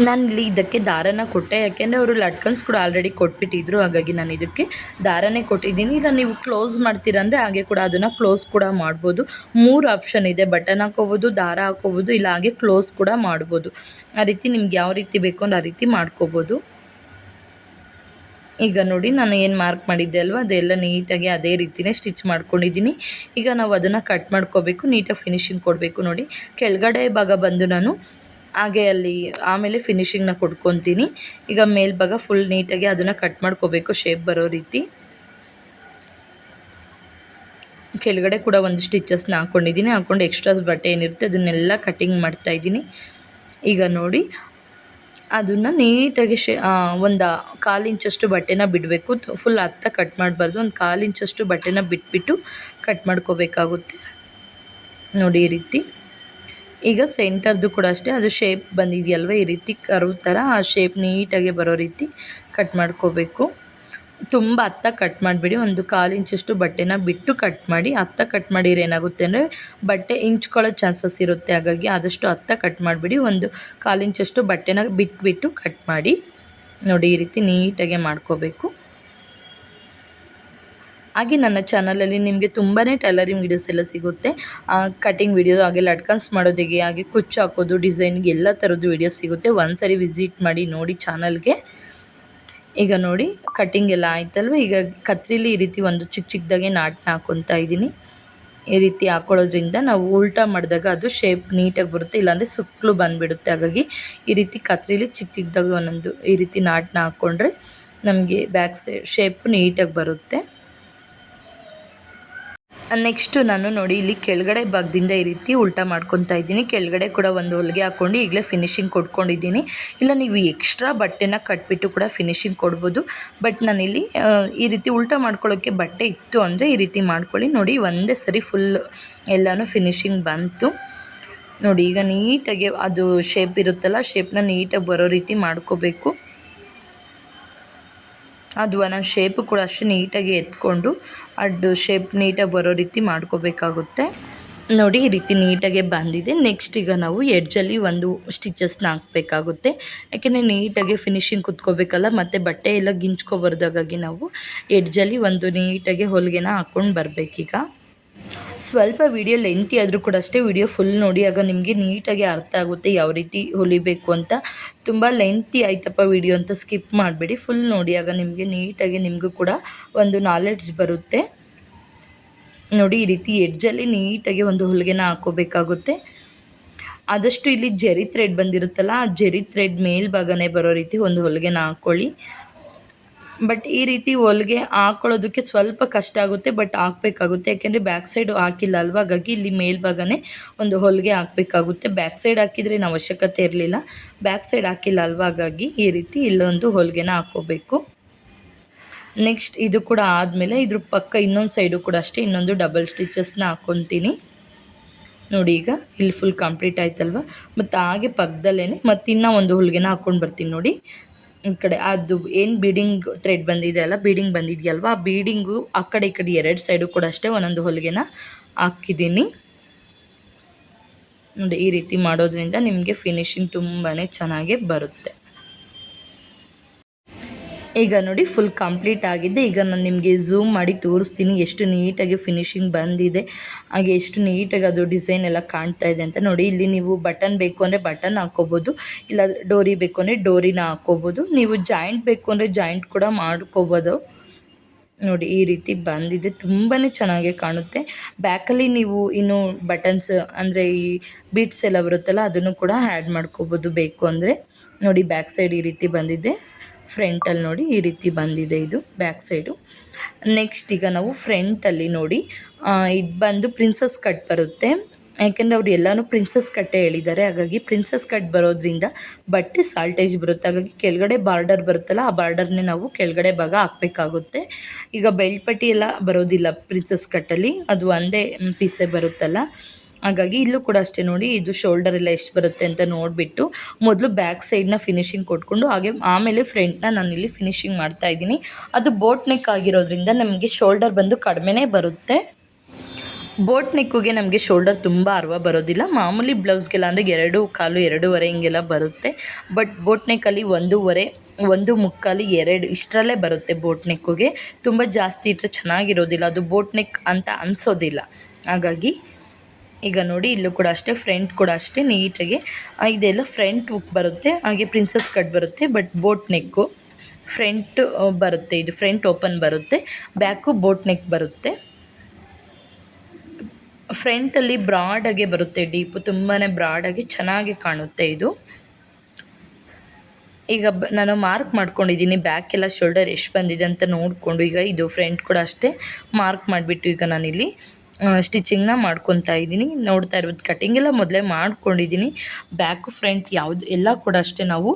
ನಾನು ಇಲ್ಲಿ ಇದಕ್ಕೆ ದಾರನ ಕೊಟ್ಟೆ, ಯಾಕೆಂದರೆ ಅವರು ಲಟ್ಕನ್ಸ್ ಕೂಡ ಆಲ್ರೆಡಿ ಕೊಟ್ಬಿಟ್ಟಿದ್ರು, ಹಾಗಾಗಿ ನಾನು ಇದಕ್ಕೆ ದಾರನೇ ಕೊಟ್ಟಿದ್ದೀನಿ. ಇಲ್ಲ, ನೀವು ಕ್ಲೋಸ್ ಮಾಡ್ತೀರಂದರೆ ಹಾಗೆ ಕೂಡ ಅದನ್ನು ಕ್ಲೋಸ್ ಕೂಡ ಮಾಡ್ಬೋದು. ಮೂರು ಆಪ್ಷನ್ ಇದೆ ಬಟನ್ ಹಾಕೋಬೋದು, ದಾರ ಹಾಕೋಬೋದು, ಇಲ್ಲ ಹಾಗೆ ಕ್ಲೋಸ್ ಕೂಡ ಮಾಡ್ಬೋದು. ಆ ರೀತಿ ನಿಮ್ಗೆ ಯಾವ ರೀತಿ ಬೇಕು ಆ ರೀತಿ ಮಾಡ್ಕೋಬೋದು. ಈಗ ನೋಡಿ ನಾನು ಏನು ಮಾರ್ಕ್ ಮಾಡಿದ್ದೆ ಅಲ್ವಾ? ಅದೆಲ್ಲ ನೀಟಾಗಿ ಅದೇ ರೀತಿಯೇ ಸ್ಟಿಚ್ ಮಾಡ್ಕೊಂಡಿದ್ದೀನಿ. ಈಗ ನಾವು ಅದನ್ನು ಕಟ್ ಮಾಡ್ಕೋಬೇಕು ನೀಟಾಗಿ ಫಿನಿಶಿಂಗ್ ಕೊಡಬೇಕು ನೋಡಿ. ಕೆಳಗಡೆ ಭಾಗ ಬಂದು ನಾನು ಹಾಗೆ ಅಲ್ಲಿ ಆಮೇಲೆ ಫಿನಿಶಿಂಗ್ನ ಕೊಡ್ಕೊತೀನಿ. ಈಗ ಮೇಲ್ಭಾಗ ಫುಲ್ ನೀಟಾಗಿ ಅದನ್ನು ಕಟ್ ಮಾಡ್ಕೋಬೇಕು ಶೇಪ್ ಬರೋ ರೀತಿ. ಕೆಳಗಡೆ ಕೂಡ ಒಂದು ಸ್ಟಿಚಸ್ನ ಹಾಕ್ಕೊಂಡಿದ್ದೀನಿ ಹಾಕ್ಕೊಂಡು ಎಕ್ಸ್ಟ್ರಾಸ್ ಬಟ್ಟೆ ಏನಿರುತ್ತೆ ಅದನ್ನೆಲ್ಲ ಕಟಿಂಗ್ ಮಾಡ್ತಾಯಿದ್ದೀನಿ ಈಗ ನೋಡಿ ಅದನ್ನು ನೀಟಾಗಿ ಶೇ ಒಂದು ಕಾಲು ಇಂಚಷ್ಟು ಬಟ್ಟೆನ ಬಿಡಬೇಕು. ಫುಲ್ ಹತ್ತ ಕಟ್ ಮಾಡಬಾರ್ದು. ಒಂದು ಕಾಲು ಇಂಚಷ್ಟು ಬಟ್ಟೆನ ಬಿಟ್ಬಿಟ್ಟು ಕಟ್ ಮಾಡ್ಕೋಬೇಕಾಗುತ್ತೆ. ನೋಡಿ ಈ ರೀತಿ. ಈಗ ಸೆಂಟರ್ದು ಕೂಡ ಅಷ್ಟೇ. ಅದು ಶೇಪ್ ಬಂದಿದೆಯಲ್ವ? ಈ ರೀತಿ ಕರು ಥರ ಆ ಶೇಪ್ ನೀಟಾಗಿ ಬರೋ ರೀತಿ ಕಟ್ ಮಾಡ್ಕೋಬೇಕು. ತುಂಬ ಹತ್ತ ಕಟ್ ಮಾಡಿಬಿಡಿ. ಒಂದು ಕಾಲು ಇಂಚಷ್ಟು ಬಟ್ಟೆನ ಬಿಟ್ಟು ಕಟ್ ಮಾಡಿ ಹತ್ತ ಕಟ್ ಮಾಡಿದ್ರೆ ಏನಾಗುತ್ತೆ ಅಂದರೆ ಬಟ್ಟೆ ಇಂಚ್ಕೊಳ್ಳೋ ಚಾನ್ಸಸ್ ಇರುತ್ತೆ. ಹಾಗಾಗಿ ಆದಷ್ಟು ಹತ್ತ ಕಟ್ ಮಾಡಿಬಿಡಿ. ಒಂದು ಕಾಲು ಇಂಚಷ್ಟು ಬಟ್ಟೆನ ಬಿಟ್ಬಿಟ್ಟು ಕಟ್ ಮಾಡಿ, ನೋಡಿ ಈ ರೀತಿ ನೀಟಾಗೆ ಮಾಡ್ಕೋಬೇಕು. ಹಾಗೆ ನನ್ನ ಚಾನಲಲ್ಲಿ ನಿಮಗೆ ತುಂಬಾ ಟೈಲರಿಂಗ್ ವೀಡಿಯೋಸ್ ಎಲ್ಲ ಸಿಗುತ್ತೆ. ಕಟಿಂಗ್ ವೀಡಿಯೋ ಹಾಗೆ ಲಟ್ಕನ್ಸ್ ಮಾಡೋದಿಗೆ, ಹಾಗೆ ಕುಚ್ಚು ಹಾಕೋದು ಡಿಸೈನ್ಗೆ ಎಲ್ಲ ಥರದ್ದು ವೀಡಿಯೋಸ್ ಸಿಗುತ್ತೆ. ಒಂದು ಸಾರಿ ವಿಸಿಟ್ ಮಾಡಿ ನೋಡಿ ಚಾನಲ್ಗೆ ಈಗ ನೋಡಿ ಕಟ್ಟಿಂಗ್ ಎಲ್ಲ ಆಯ್ತಲ್ವ? ಈಗ ಕತ್ರಿಲಿ ಈ ರೀತಿ ಒಂದು ಚಿಕ್ಕ ಚಿಕ್ಕದಾಗೆ ನಾಟ್ನ ಹಾಕೊತ ಇದ್ದೀನಿ. ಈ ರೀತಿ ಹಾಕೊಳ್ಳೋದ್ರಿಂದ ನಾವು ಉಲ್ಟಾ ಮಾಡಿದಾಗ ಅದು ಶೇಪ್ ನೀಟಾಗಿ ಬರುತ್ತೆ, ಇಲ್ಲಾಂದರೆ ಸುಕ್ಕಲು ಬಂದುಬಿಡುತ್ತೆ. ಹಾಗಾಗಿ ಈ ರೀತಿ ಕತ್ರಿಲಿ ಚಿಕ್ಕ ಚಿಕ್ಕದಾಗಿ ಒಂದೊಂದು ಈ ರೀತಿ ನಾಟ್ನ ಹಾಕ್ಕೊಂಡ್ರೆ ನಮಗೆ ಬ್ಯಾಕ್ ಸೈಡ್ ಶೇಪು ನೀಟಾಗಿ ಬರುತ್ತೆ. ನೆಕ್ಸ್ಟು ನಾನು ನೋಡಿ ಇಲ್ಲಿ ಕೆಳಗಡೆ ಭಾಗದಿಂದ ಈ ರೀತಿ ಉಲ್ಟಾ ಮಾಡ್ಕೊತಾ ಇದ್ದೀನಿ. ಕೆಳಗಡೆ ಕೂಡ ಒಂದು ಹೊಲಿಗೆ ಹಾಕ್ಕೊಂಡು ಈಗಲೇ ಫಿನಿಶಿಂಗ್ ಕೊಟ್ಕೊಂಡಿದ್ದೀನಿ. ಇಲ್ಲ, ನೀವು ಎಕ್ಸ್ಟ್ರಾ ಬಟ್ಟೆನ ಕಟ್ಬಿಟ್ಟು ಕೂಡ ಫಿನಿಶಿಂಗ್ ಕೊಡ್ಬೋದು. ಬಟ್ ನಾನಿಲ್ಲಿ ಈ ರೀತಿ ಉಲ್ಟಾ ಮಾಡ್ಕೊಳ್ಳೋಕ್ಕೆ ಬಟ್ಟೆ ಇತ್ತು ಅಂದರೆ ಈ ರೀತಿ ಮಾಡ್ಕೊಳ್ಳಿ. ನೋಡಿ, ಒಂದೇ ಸರಿ ಫುಲ್ ಎಲ್ಲನೂ ಫಿನಿಶಿಂಗ್ ಬಂತು. ನೋಡಿ, ಈಗ ನೀಟಾಗಿ ಅದು ಶೇಪ್ ಇರುತ್ತಲ್ಲ ಶೇಪ್ನ ನೀಟಾಗಿ ಬರೋ ರೀತಿ ಮಾಡ್ಕೋಬೇಕು. ಅದು ಒಂದೊಂದು ಶೇಪ್ ಕೂಡ ಅಷ್ಟೇ ನೀಟಾಗಿ ಎತ್ಕೊಂಡು ಅದು ಶೇಪ್ ನೀಟಾಗಿ ಬರೋ ರೀತಿ ಮಾಡ್ಕೋಬೇಕಾಗುತ್ತೆ. ನೋಡಿ, ಈ ರೀತಿ ನೀಟಾಗೆ ಬಂದಿದೆ. ನೆಕ್ಸ್ಟ್ ಈಗ ನಾವು ಎಡ್ಜಲ್ಲಿ ಒಂದು ಸ್ಟಿಚಸ್ನ ಹಾಕಬೇಕಾಗುತ್ತೆ. ಯಾಕೆಂದರೆ ನೀಟಾಗಿ ಫಿನಿಶಿಂಗ್ ಕುತ್ಕೋಬೇಕಲ್ಲ, ಮತ್ತು ಬಟ್ಟೆ ಎಲ್ಲ ಗಿಂಚ್ಕೊಬಾರ್ದಾಗಾಗಿ ನಾವು ಎಡ್ಜಲ್ಲಿ ಒಂದು ನೀಟಾಗಿ ಹೊಲಿಗೆನ ಹಾಕ್ಕೊಂಡು ಬರಬೇಕೀಗ. ಸ್ವಲ್ಪ ವಿಡಿಯೋ ಲೆಂತಿ ಆದರೂ ಕೂಡ ಅಷ್ಟೇ ವಿಡಿಯೋ ಫುಲ್ ನೋಡಿ, ಆಗ ನಿಮಗೆ ನೀಟಾಗಿ ಅರ್ಥ ಆಗುತ್ತೆ ಯಾವ ರೀತಿ ಹೊಲಿಬೇಕು ಅಂತ. ತುಂಬ ಲೆಂತಿ ಆಯ್ತಪ್ಪ ವಿಡಿಯೋ ಅಂತ ಸ್ಕಿಪ್ ಮಾಡಬೇಡಿ. ಫುಲ್ ನೋಡಿ, ಆಗ ನಿಮಗೆ ನೀಟಾಗಿ ನಿಮಗೂ ಕೂಡ ಒಂದು ನಾಲೆಡ್ಜ್ ಬರುತ್ತೆ. ನೋಡಿ, ಈ ರೀತಿ ಎಡ್ಜಲ್ಲಿ ನೀಟಾಗಿ ಒಂದು ಹೊಲಿಗೆನ ಹಾಕೋಬೇಕಾಗುತ್ತೆ. ಆದಷ್ಟು ಇಲ್ಲಿ ಜೆರಿ ಥ್ರೆಡ್ ಬಂದಿರುತ್ತಲ್ಲ, ಆ ಜೆರಿ ಥ್ರೆಡ್ ಮೇಲ್ಭಾಗನೇ ಬರೋ ರೀತಿ ಒಂದು ಹೊಲಿಗೆನ ಹಾಕ್ಕೊಳ್ಳಿ ಬಟ್ ಈ ರೀತಿ ಹೊಲಿಗೆ ಹಾಕೊಳ್ಳೋದಕ್ಕೆ ಸ್ವಲ್ಪ ಕಷ್ಟ ಆಗುತ್ತೆ, ಬಟ್ ಹಾಕಬೇಕಾಗುತ್ತೆ. ಯಾಕೆಂದರೆ ಬ್ಯಾಕ್ ಸೈಡು ಹಾಕಿಲ್ಲ ಅಲ್ವಾ? ಹಾಗಾಗಿ ಇಲ್ಲಿ ಮೇಲ್ಭಾಗನೇ ಒಂದು ಹೊಲಿಗೆ ಹಾಕಬೇಕಾಗುತ್ತೆ. ಬ್ಯಾಕ್ ಸೈಡ್ ಹಾಕಿದರೆ ಏನು ಅವಶ್ಯಕತೆ ಇರಲಿಲ್ಲ. ಬ್ಯಾಕ್ ಸೈಡ್ ಹಾಕಿಲ್ಲ ಅಲ್ವಾ? ಹಾಗಾಗಿ ಈ ರೀತಿ ಇಲ್ಲೊಂದು ಹೊಲಿಗೆನ ಹಾಕ್ಕೋಬೇಕು. ನೆಕ್ಸ್ಟ್ ಇದು ಕೂಡ ಆದಮೇಲೆ ಇದ್ರ ಪಕ್ಕ ಇನ್ನೊಂದು ಸೈಡು ಕೂಡ ಅಷ್ಟೇ, ಇನ್ನೊಂದು ಡಬಲ್ ಸ್ಟಿಚಸ್ನ ಹಾಕ್ಕೊತೀನಿ ನೋಡಿ ಈಗ ಇಲ್ಲಿ ಫುಲ್ ಕಂಪ್ಲೀಟ್ ಆಯ್ತಲ್ವ? ಮತ್ತು ಹಾಗೆ ಪಕ್ಕದಲ್ಲೇ ಮತ್ತು ಇನ್ನೂ ಒಂದು ಹೊಲಿಗೆನ ಹಾಕ್ಕೊಂಡು ಬರ್ತೀನಿ ನೋಡಿ. ಈ ಕಡೆ ಅದು ಏನು ಬೀಡಿಂಗ್ ಥ್ರೆಡ್ ಬಂದಿದೆ ಅಲ್ಲ, ಬೀಡಿಂಗ್ ಬಂದಿದೆಯಲ್ವ? ಆ ಬೀಡಿಂಗು ಆ ಕಡೆ ಈ ಕಡೆ ಎರಡು ಸೈಡು ಕೂಡ ಅಷ್ಟೇ ಒಂದೊಂದು ಹೊಲಿಗೆನ ಹಾಕಿದ್ದೀನಿ. ನೋಡಿ ಈ ರೀತಿ ಮಾಡೋದ್ರಿಂದ ನಿಮಗೆ ಫಿನಿಶಿಂಗ್ ತುಂಬಾ ಚೆನ್ನಾಗೇ ಬರುತ್ತೆ. ಈಗ ನೋಡಿ ಫುಲ್ ಕಂಪ್ಲೀಟ್ ಆಗಿದೆ. ಈಗ ನಾನು ನಿಮಗೆ ಝೂಮ್ ಮಾಡಿ ತೋರಿಸ್ತೀನಿ ಎಷ್ಟು ನೀಟಾಗಿ ಫಿನಿಶಿಂಗ್ ಬಂದಿದೆ. ಹಾಗೆ ಎಷ್ಟು ನೀಟಾಗಿ ಅದು ಡಿಸೈನ್ ಎಲ್ಲ ಕಾಣ್ತಾ ಇದೆ ಅಂತ ನೋಡಿ. ಇಲ್ಲಿ ನೀವು ಬಟನ್ ಬೇಕು ಅಂದರೆ ಬಟನ್ ಹಾಕ್ಕೋಬೋದು. ಇಲ್ಲ ಡೋರಿ ಬೇಕು ಅಂದರೆ ಡೋರಿನ ಹಾಕ್ಕೋಬೋದು. ನೀವು ಜಾಯಿಂಟ್ ಬೇಕು ಅಂದರೆ ಜಾಯಿಂಟ್ ಕೂಡ ಮಾಡ್ಕೋಬೋದು. ನೋಡಿ ಈ ರೀತಿ ಬಂದಿದೆ. ತುಂಬಾ ಚೆನ್ನಾಗಿ ಕಾಣುತ್ತೆ. ಬ್ಯಾಕಲ್ಲಿ ನೀವು ಇನ್ನು ಬಟನ್ಸ್ ಅಂದರೆ ಈ ಬೀಟ್ಸ್ ಎಲ್ಲ ಬರುತ್ತಲ್ಲ, ಅದನ್ನು ಕೂಡ ಆ್ಯಡ್ ಮಾಡ್ಕೋಬೋದು ಬೇಕು ಅಂದರೆ. ನೋಡಿ ಬ್ಯಾಕ್ ಸೈಡ್ ಈ ರೀತಿ ಬಂದಿದೆ. ಫ್ರಂಟಲ್ಲಿ ನೋಡಿ ಈ ರೀತಿ ಬಂದಿದೆ ಇದು, ಬ್ಯಾಕ್ ಸೈಡು. ನೆಕ್ಸ್ಟ್ ಈಗ ನಾವು ಫ್ರಂಟಲ್ಲಿ ನೋಡಿ ಇದು ಬಂದು ಪ್ರಿನ್ಸಸ್ ಕಟ್ ಬರುತ್ತೆ. ಯಾಕೆಂದರೆ ಅವ್ರು ಎಲ್ಲನೂ ಪ್ರಿನ್ಸಸ್ ಕಟ್ಟೆ ಹೇಳಿದ್ದಾರೆ. ಹಾಗಾಗಿ ಪ್ರಿನ್ಸಸ್ ಕಟ್ ಬರೋದ್ರಿಂದ ಬಟ್ಟೆ ಸಾಲ್ಟೇಜ್ ಬರುತ್ತೆ. ಹಾಗಾಗಿ ಕೆಳಗಡೆ ಬಾರ್ಡರ್ ಬರುತ್ತಲ್ಲ, ಆ ಬಾರ್ಡರ್ನೇ ನಾವು ಕೆಳಗಡೆ ಭಾಗ ಹಾಕಬೇಕಾಗುತ್ತೆ. ಈಗ ಬೆಲ್ಟ್ ಪಟ್ಟಿ ಎಲ್ಲ ಬರೋದಿಲ್ಲ ಪ್ರಿನ್ಸಸ್ ಕಟ್ಟಲ್ಲಿ. ಅದು ಒಂದೇ ಪೀಸೇ ಬರುತ್ತಲ್ಲ. ಹಾಗಾಗಿ ಇಲ್ಲೂ ಕೂಡ ಅಷ್ಟೇ ನೋಡಿ, ಇದು ಶೋಲ್ಡರ್ ಎಲ್ಲ ಎಷ್ಟು ಬರುತ್ತೆ ಅಂತ ನೋಡಿಬಿಟ್ಟು ಮೊದಲು ಬ್ಯಾಕ್ ಸೈಡ್ನ ಫಿನಿಶಿಂಗ್ ಕೊಟ್ಕೊಂಡು, ಹಾಗೆ ಆಮೇಲೆ ಫ್ರಂಟ್ನ ನಾನು ಇಲ್ಲಿ ಫಿನಿಶಿಂಗ್ ಮಾಡ್ತಾ ಇದ್ದೀನಿ. ಅದು ಬೋಟ್ ನೆಕ್ ಆಗಿರೋದ್ರಿಂದ ನಮಗೆ ಶೋಲ್ಡರ್ ಬಂದು ಕಡಿಮೆನೇ ಬರುತ್ತೆ. ಬೋಟ್ ನೆಕ್ಕಿಗೆ ನಮಗೆ ಶೋಲ್ಡರ್ ತುಂಬ ಅರ್ವ ಬರೋದಿಲ್ಲ. ಮಾಮೂಲಿ ಬ್ಲೌಸ್ಗೆಲ್ಲ ಅಂದರೆ ಎರಡು ಕಾಲು, ಎರಡೂವರೆ ಹಿಂಗೆಲ್ಲ ಬರುತ್ತೆ. ಬಟ್ ಬೋಟ್ ನೆಕ್ಕಲ್ಲಿ ಒಂದೂವರೆ, ಒಂದು ಮುಕ್ಕಾಲು ಎರಡು, ಇಷ್ಟರಲ್ಲೇ ಬರುತ್ತೆ ಬೋಟ್ ನೆಕ್ಕಿಗೆ ತುಂಬ ಜಾಸ್ತಿ ಇಟ್ಟರೆ ಚೆನ್ನಾಗಿರೋದಿಲ್ಲ. ಅದು ಬೋಟ್ ನೆಕ್ ಅಂತ ಅನಿಸೋದಿಲ್ಲ. ಹಾಗಾಗಿ ಈಗ ನೋಡಿ, ಇಲ್ಲೂ ಕೂಡ ಅಷ್ಟೇ ಫ್ರಂಟ್ ಕೂಡ ಅಷ್ಟೇ ನೀಟಾಗಿ. ಇದೆಲ್ಲ ಫ್ರಂಟ್ ಉಕ್ ಬರುತ್ತೆ, ಹಾಗೆ ಪ್ರಿನ್ಸಸ್ ಕಟ್ ಬರುತ್ತೆ ಬಟ್ ಬೋಟ್ ನೆಕ್ಕು ಫ್ರಂಟ್ ಬರುತ್ತೆ, ಇದು ಫ್ರಂಟ್ ಓಪನ್ ಬರುತ್ತೆ ಬ್ಯಾಕು ಬೋಟ್ ನೆಕ್ ಬರುತ್ತೆ. ಫ್ರಂಟಲ್ಲಿ ಬ್ರಾಡಾಗೆ ಬರುತ್ತೆ ಡೀಪು ತುಂಬಾ ಬ್ರಾಡಾಗಿ ಚೆನ್ನಾಗಿ ಕಾಣುತ್ತೆ ಇದು. ಈಗ ನಾನು ಮಾರ್ಕ್ ಮಾಡ್ಕೊಂಡಿದ್ದೀನಿ ಬ್ಯಾಕ್ ಎಲ್ಲ ಶೋಲ್ಡರ್ ಎಷ್ಟು ಬಂದಿದೆ ಅಂತ ನೋಡಿಕೊಂಡು, ಈಗ ಇದು ಫ್ರಂಟ್ ಕೂಡ ಅಷ್ಟೇ ಮಾರ್ಕ್ ಮಾಡಿಬಿಟ್ಟು ಈಗ ನಾನಿಲ್ಲಿ ಸ್ಟಿಚಿಂಗ್ನ ಮಾಡ್ಕೊತಾ ಇದ್ದೀನಿ. ನೋಡ್ತಾ ಇರ್ಬೋದು ಕಟ್ಟಿಂಗೆಲ್ಲ ಮೊದಲೇ ಮಾಡ್ಕೊಂಡಿದ್ದೀನಿ. ಬ್ಯಾಕು ಫ್ರಂಟ್ ಯಾವುದು ಎಲ್ಲ ಕೂಡ ಅಷ್ಟೇ ನಾವು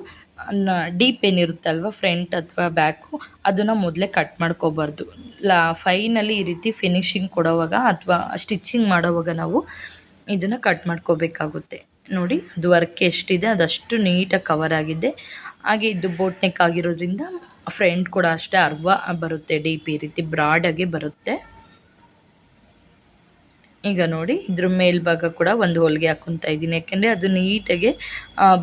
ಡೀಪ್ ಏನಿರುತ್ತಲ್ವ ಫ್ರಂಟ್ ಅಥವಾ ಬ್ಯಾಕು ಅದನ್ನು ಮೊದಲೇ ಕಟ್ ಮಾಡ್ಕೋಬಾರ್ದು. ಲಾ ಫೈನಲಿ ಈ ರೀತಿ ಫಿನಿಶಿಂಗ್ ಕೊಡೋವಾಗ ಅಥವಾ ಸ್ಟಿಚಿಂಗ್ ಮಾಡೋವಾಗ ನಾವು ಇದನ್ನು ಕಟ್ ಮಾಡ್ಕೋಬೇಕಾಗುತ್ತೆ. ನೋಡಿ, ಅದು ವರ್ಕ್ ಎಷ್ಟಿದೆ, ಅದಷ್ಟು ನೀಟಾಗಿ ಕವರ್ ಆಗಿದೆ. ಹಾಗೆ ಇದು ಬೋಟ್ ನೆಕ್ ಆಗಿರೋದ್ರಿಂದ ಫ್ರಂಟ್ ಕೂಡ ಅಷ್ಟೇ ಅರ್ವ ಬರುತ್ತೆ ಡೀಪ್ ಈ ರೀತಿ ಬ್ರಾಡಾಗೆ ಬರುತ್ತೆ. ಈಗ ನೋಡಿ, ಇದ್ರ ಮೇಲ್ಭಾಗ ಕೂಡ ಒಂದು ಹೊಲಿಗೆ ಹಾಕೊತಾ ಇದ್ದೀನಿ. ಯಾಕೆಂದರೆ ಅದು ನೀಟಾಗಿ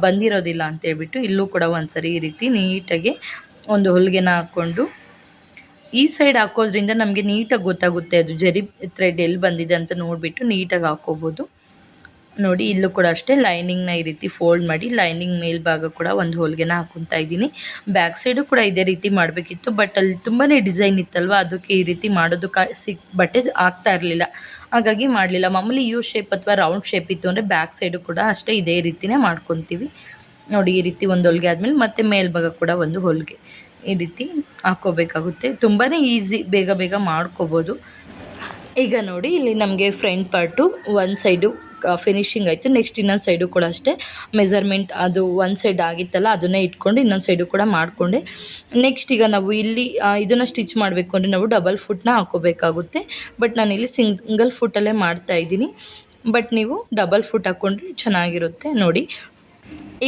ಬಂದಿರೋದಿಲ್ಲ ಅಂತೇಳ್ಬಿಟ್ಟು ಇಲ್ಲೂ ಕೂಡ ಒಂದ್ಸರಿ ಈ ರೀತಿ ನೀಟಾಗಿ ಒಂದು ಹೊಲಿಗೆನ ಹಾಕ್ಕೊಂಡು, ಈ ಸೈಡ್ ಹಾಕೋದ್ರಿಂದ ನಮಗೆ ನೀಟಾಗಿ ಗೊತ್ತಾಗುತ್ತೆ ಅದು ಜರಿ ಥ್ರೆಡ್ ಎಲ್ಲಿ ಬಂದಿದೆ ಅಂತ ನೋಡಿಬಿಟ್ಟು ನೀಟಾಗಿ ಹಾಕೋಬೋದು. ನೋಡಿ, ಇಲ್ಲೂ ಕೂಡ ಅಷ್ಟೇ ಲೈನಿಂಗ್ನ ಈ ರೀತಿ ಫೋಲ್ಡ್ ಮಾಡಿ, ಲೈನಿಂಗ್ ಮೇಲ್ಭಾಗ ಕೂಡ ಒಂದು ಹೋಲ್ಗೆನ ಹಾಕೊತಾ ಇದ್ದೀನಿ. ಬ್ಯಾಕ್ ಸೈಡು ಕೂಡ ಇದೇ ರೀತಿ ಮಾಡಬೇಕಿತ್ತು, ಬಟ್ ಅಲ್ಲಿ ತುಂಬಾ ಡಿಸೈನ್ ಇತ್ತಲ್ವ, ಅದಕ್ಕೆ ಈ ರೀತಿ ಮಾಡೋದಕ್ಕೆ ಸಿಕ್ ಬಟ್ಟೆ ಆಗ್ತಾ ಇರಲಿಲ್ಲ. ಹಾಗಾಗಿ ಮಾಡಲಿಲ್ಲ. ಮಾಮೂಲಿ ಯು ಶೇಪ್ ಅಥವಾ ರೌಂಡ್ ಶೇಪ್ ಇತ್ತು ಅಂದರೆ ಬ್ಯಾಕ್ ಸೈಡು ಕೂಡ ಅಷ್ಟೇ ಇದೇ ರೀತಿನೇ ಮಾಡ್ಕೊತೀವಿ. ನೋಡಿ, ಈ ರೀತಿ ಒಂದು ಹೊಲಿಗೆ ಆದಮೇಲೆ ಮತ್ತೆ ಮೇಲ್ಭಾಗ ಕೂಡ ಒಂದು ಹೊಲಿಗೆ ಈ ರೀತಿ ಹಾಕೋಬೇಕಾಗುತ್ತೆ. ತುಂಬಾ ಈಸಿ, ಬೇಗ ಬೇಗ ಮಾಡ್ಕೋಬೋದು. ಈಗ ನೋಡಿ, ಇಲ್ಲಿ ನಮಗೆ ಫ್ರಂಟ್ ಪಾರ್ಟು ಒಂದು ಸೈಡು ಫಿನಿಶಿಂಗ್ ಆಯಿತು. ನೆಕ್ಸ್ಟ್ ಇನ್ನೊಂದು ಸೈಡು ಕೂಡ ಅಷ್ಟೇ. ಮೆಸರ್ಮೆಂಟ್ ಅದು ಒಂದು ಸೈಡ್ ಆಗಿತ್ತಲ್ಲ, ಅದನ್ನೇ ಇಟ್ಕೊಂಡು ಇನ್ನೊಂದು ಸೈಡು ಕೂಡ ಮಾಡಿಕೊಂಡೆ. ನೆಕ್ಸ್ಟ್ ಈಗ ನಾವು ಇಲ್ಲಿ ಇದನ್ನು ಸ್ಟಿಚ್ ಮಾಡಬೇಕು ಅಂದರೆ ನಾವು ಡಬಲ್ ಫುಟ್ನ ಹಾಕೋಬೇಕಾಗುತ್ತೆ. ಬಟ್ ನಾನು ಇಲ್ಲಿ ಸಿಂಗಲ್ ಫುಟ್ಟಲ್ಲೇ ಮಾಡ್ತಾ ಇದ್ದೀನಿ. ಬಟ್ ನೀವು ಡಬಲ್ ಫುಟ್ ಹಾಕ್ಕೊಂಡ್ರೆ ಚೆನ್ನಾಗಿರುತ್ತೆ. ನೋಡಿ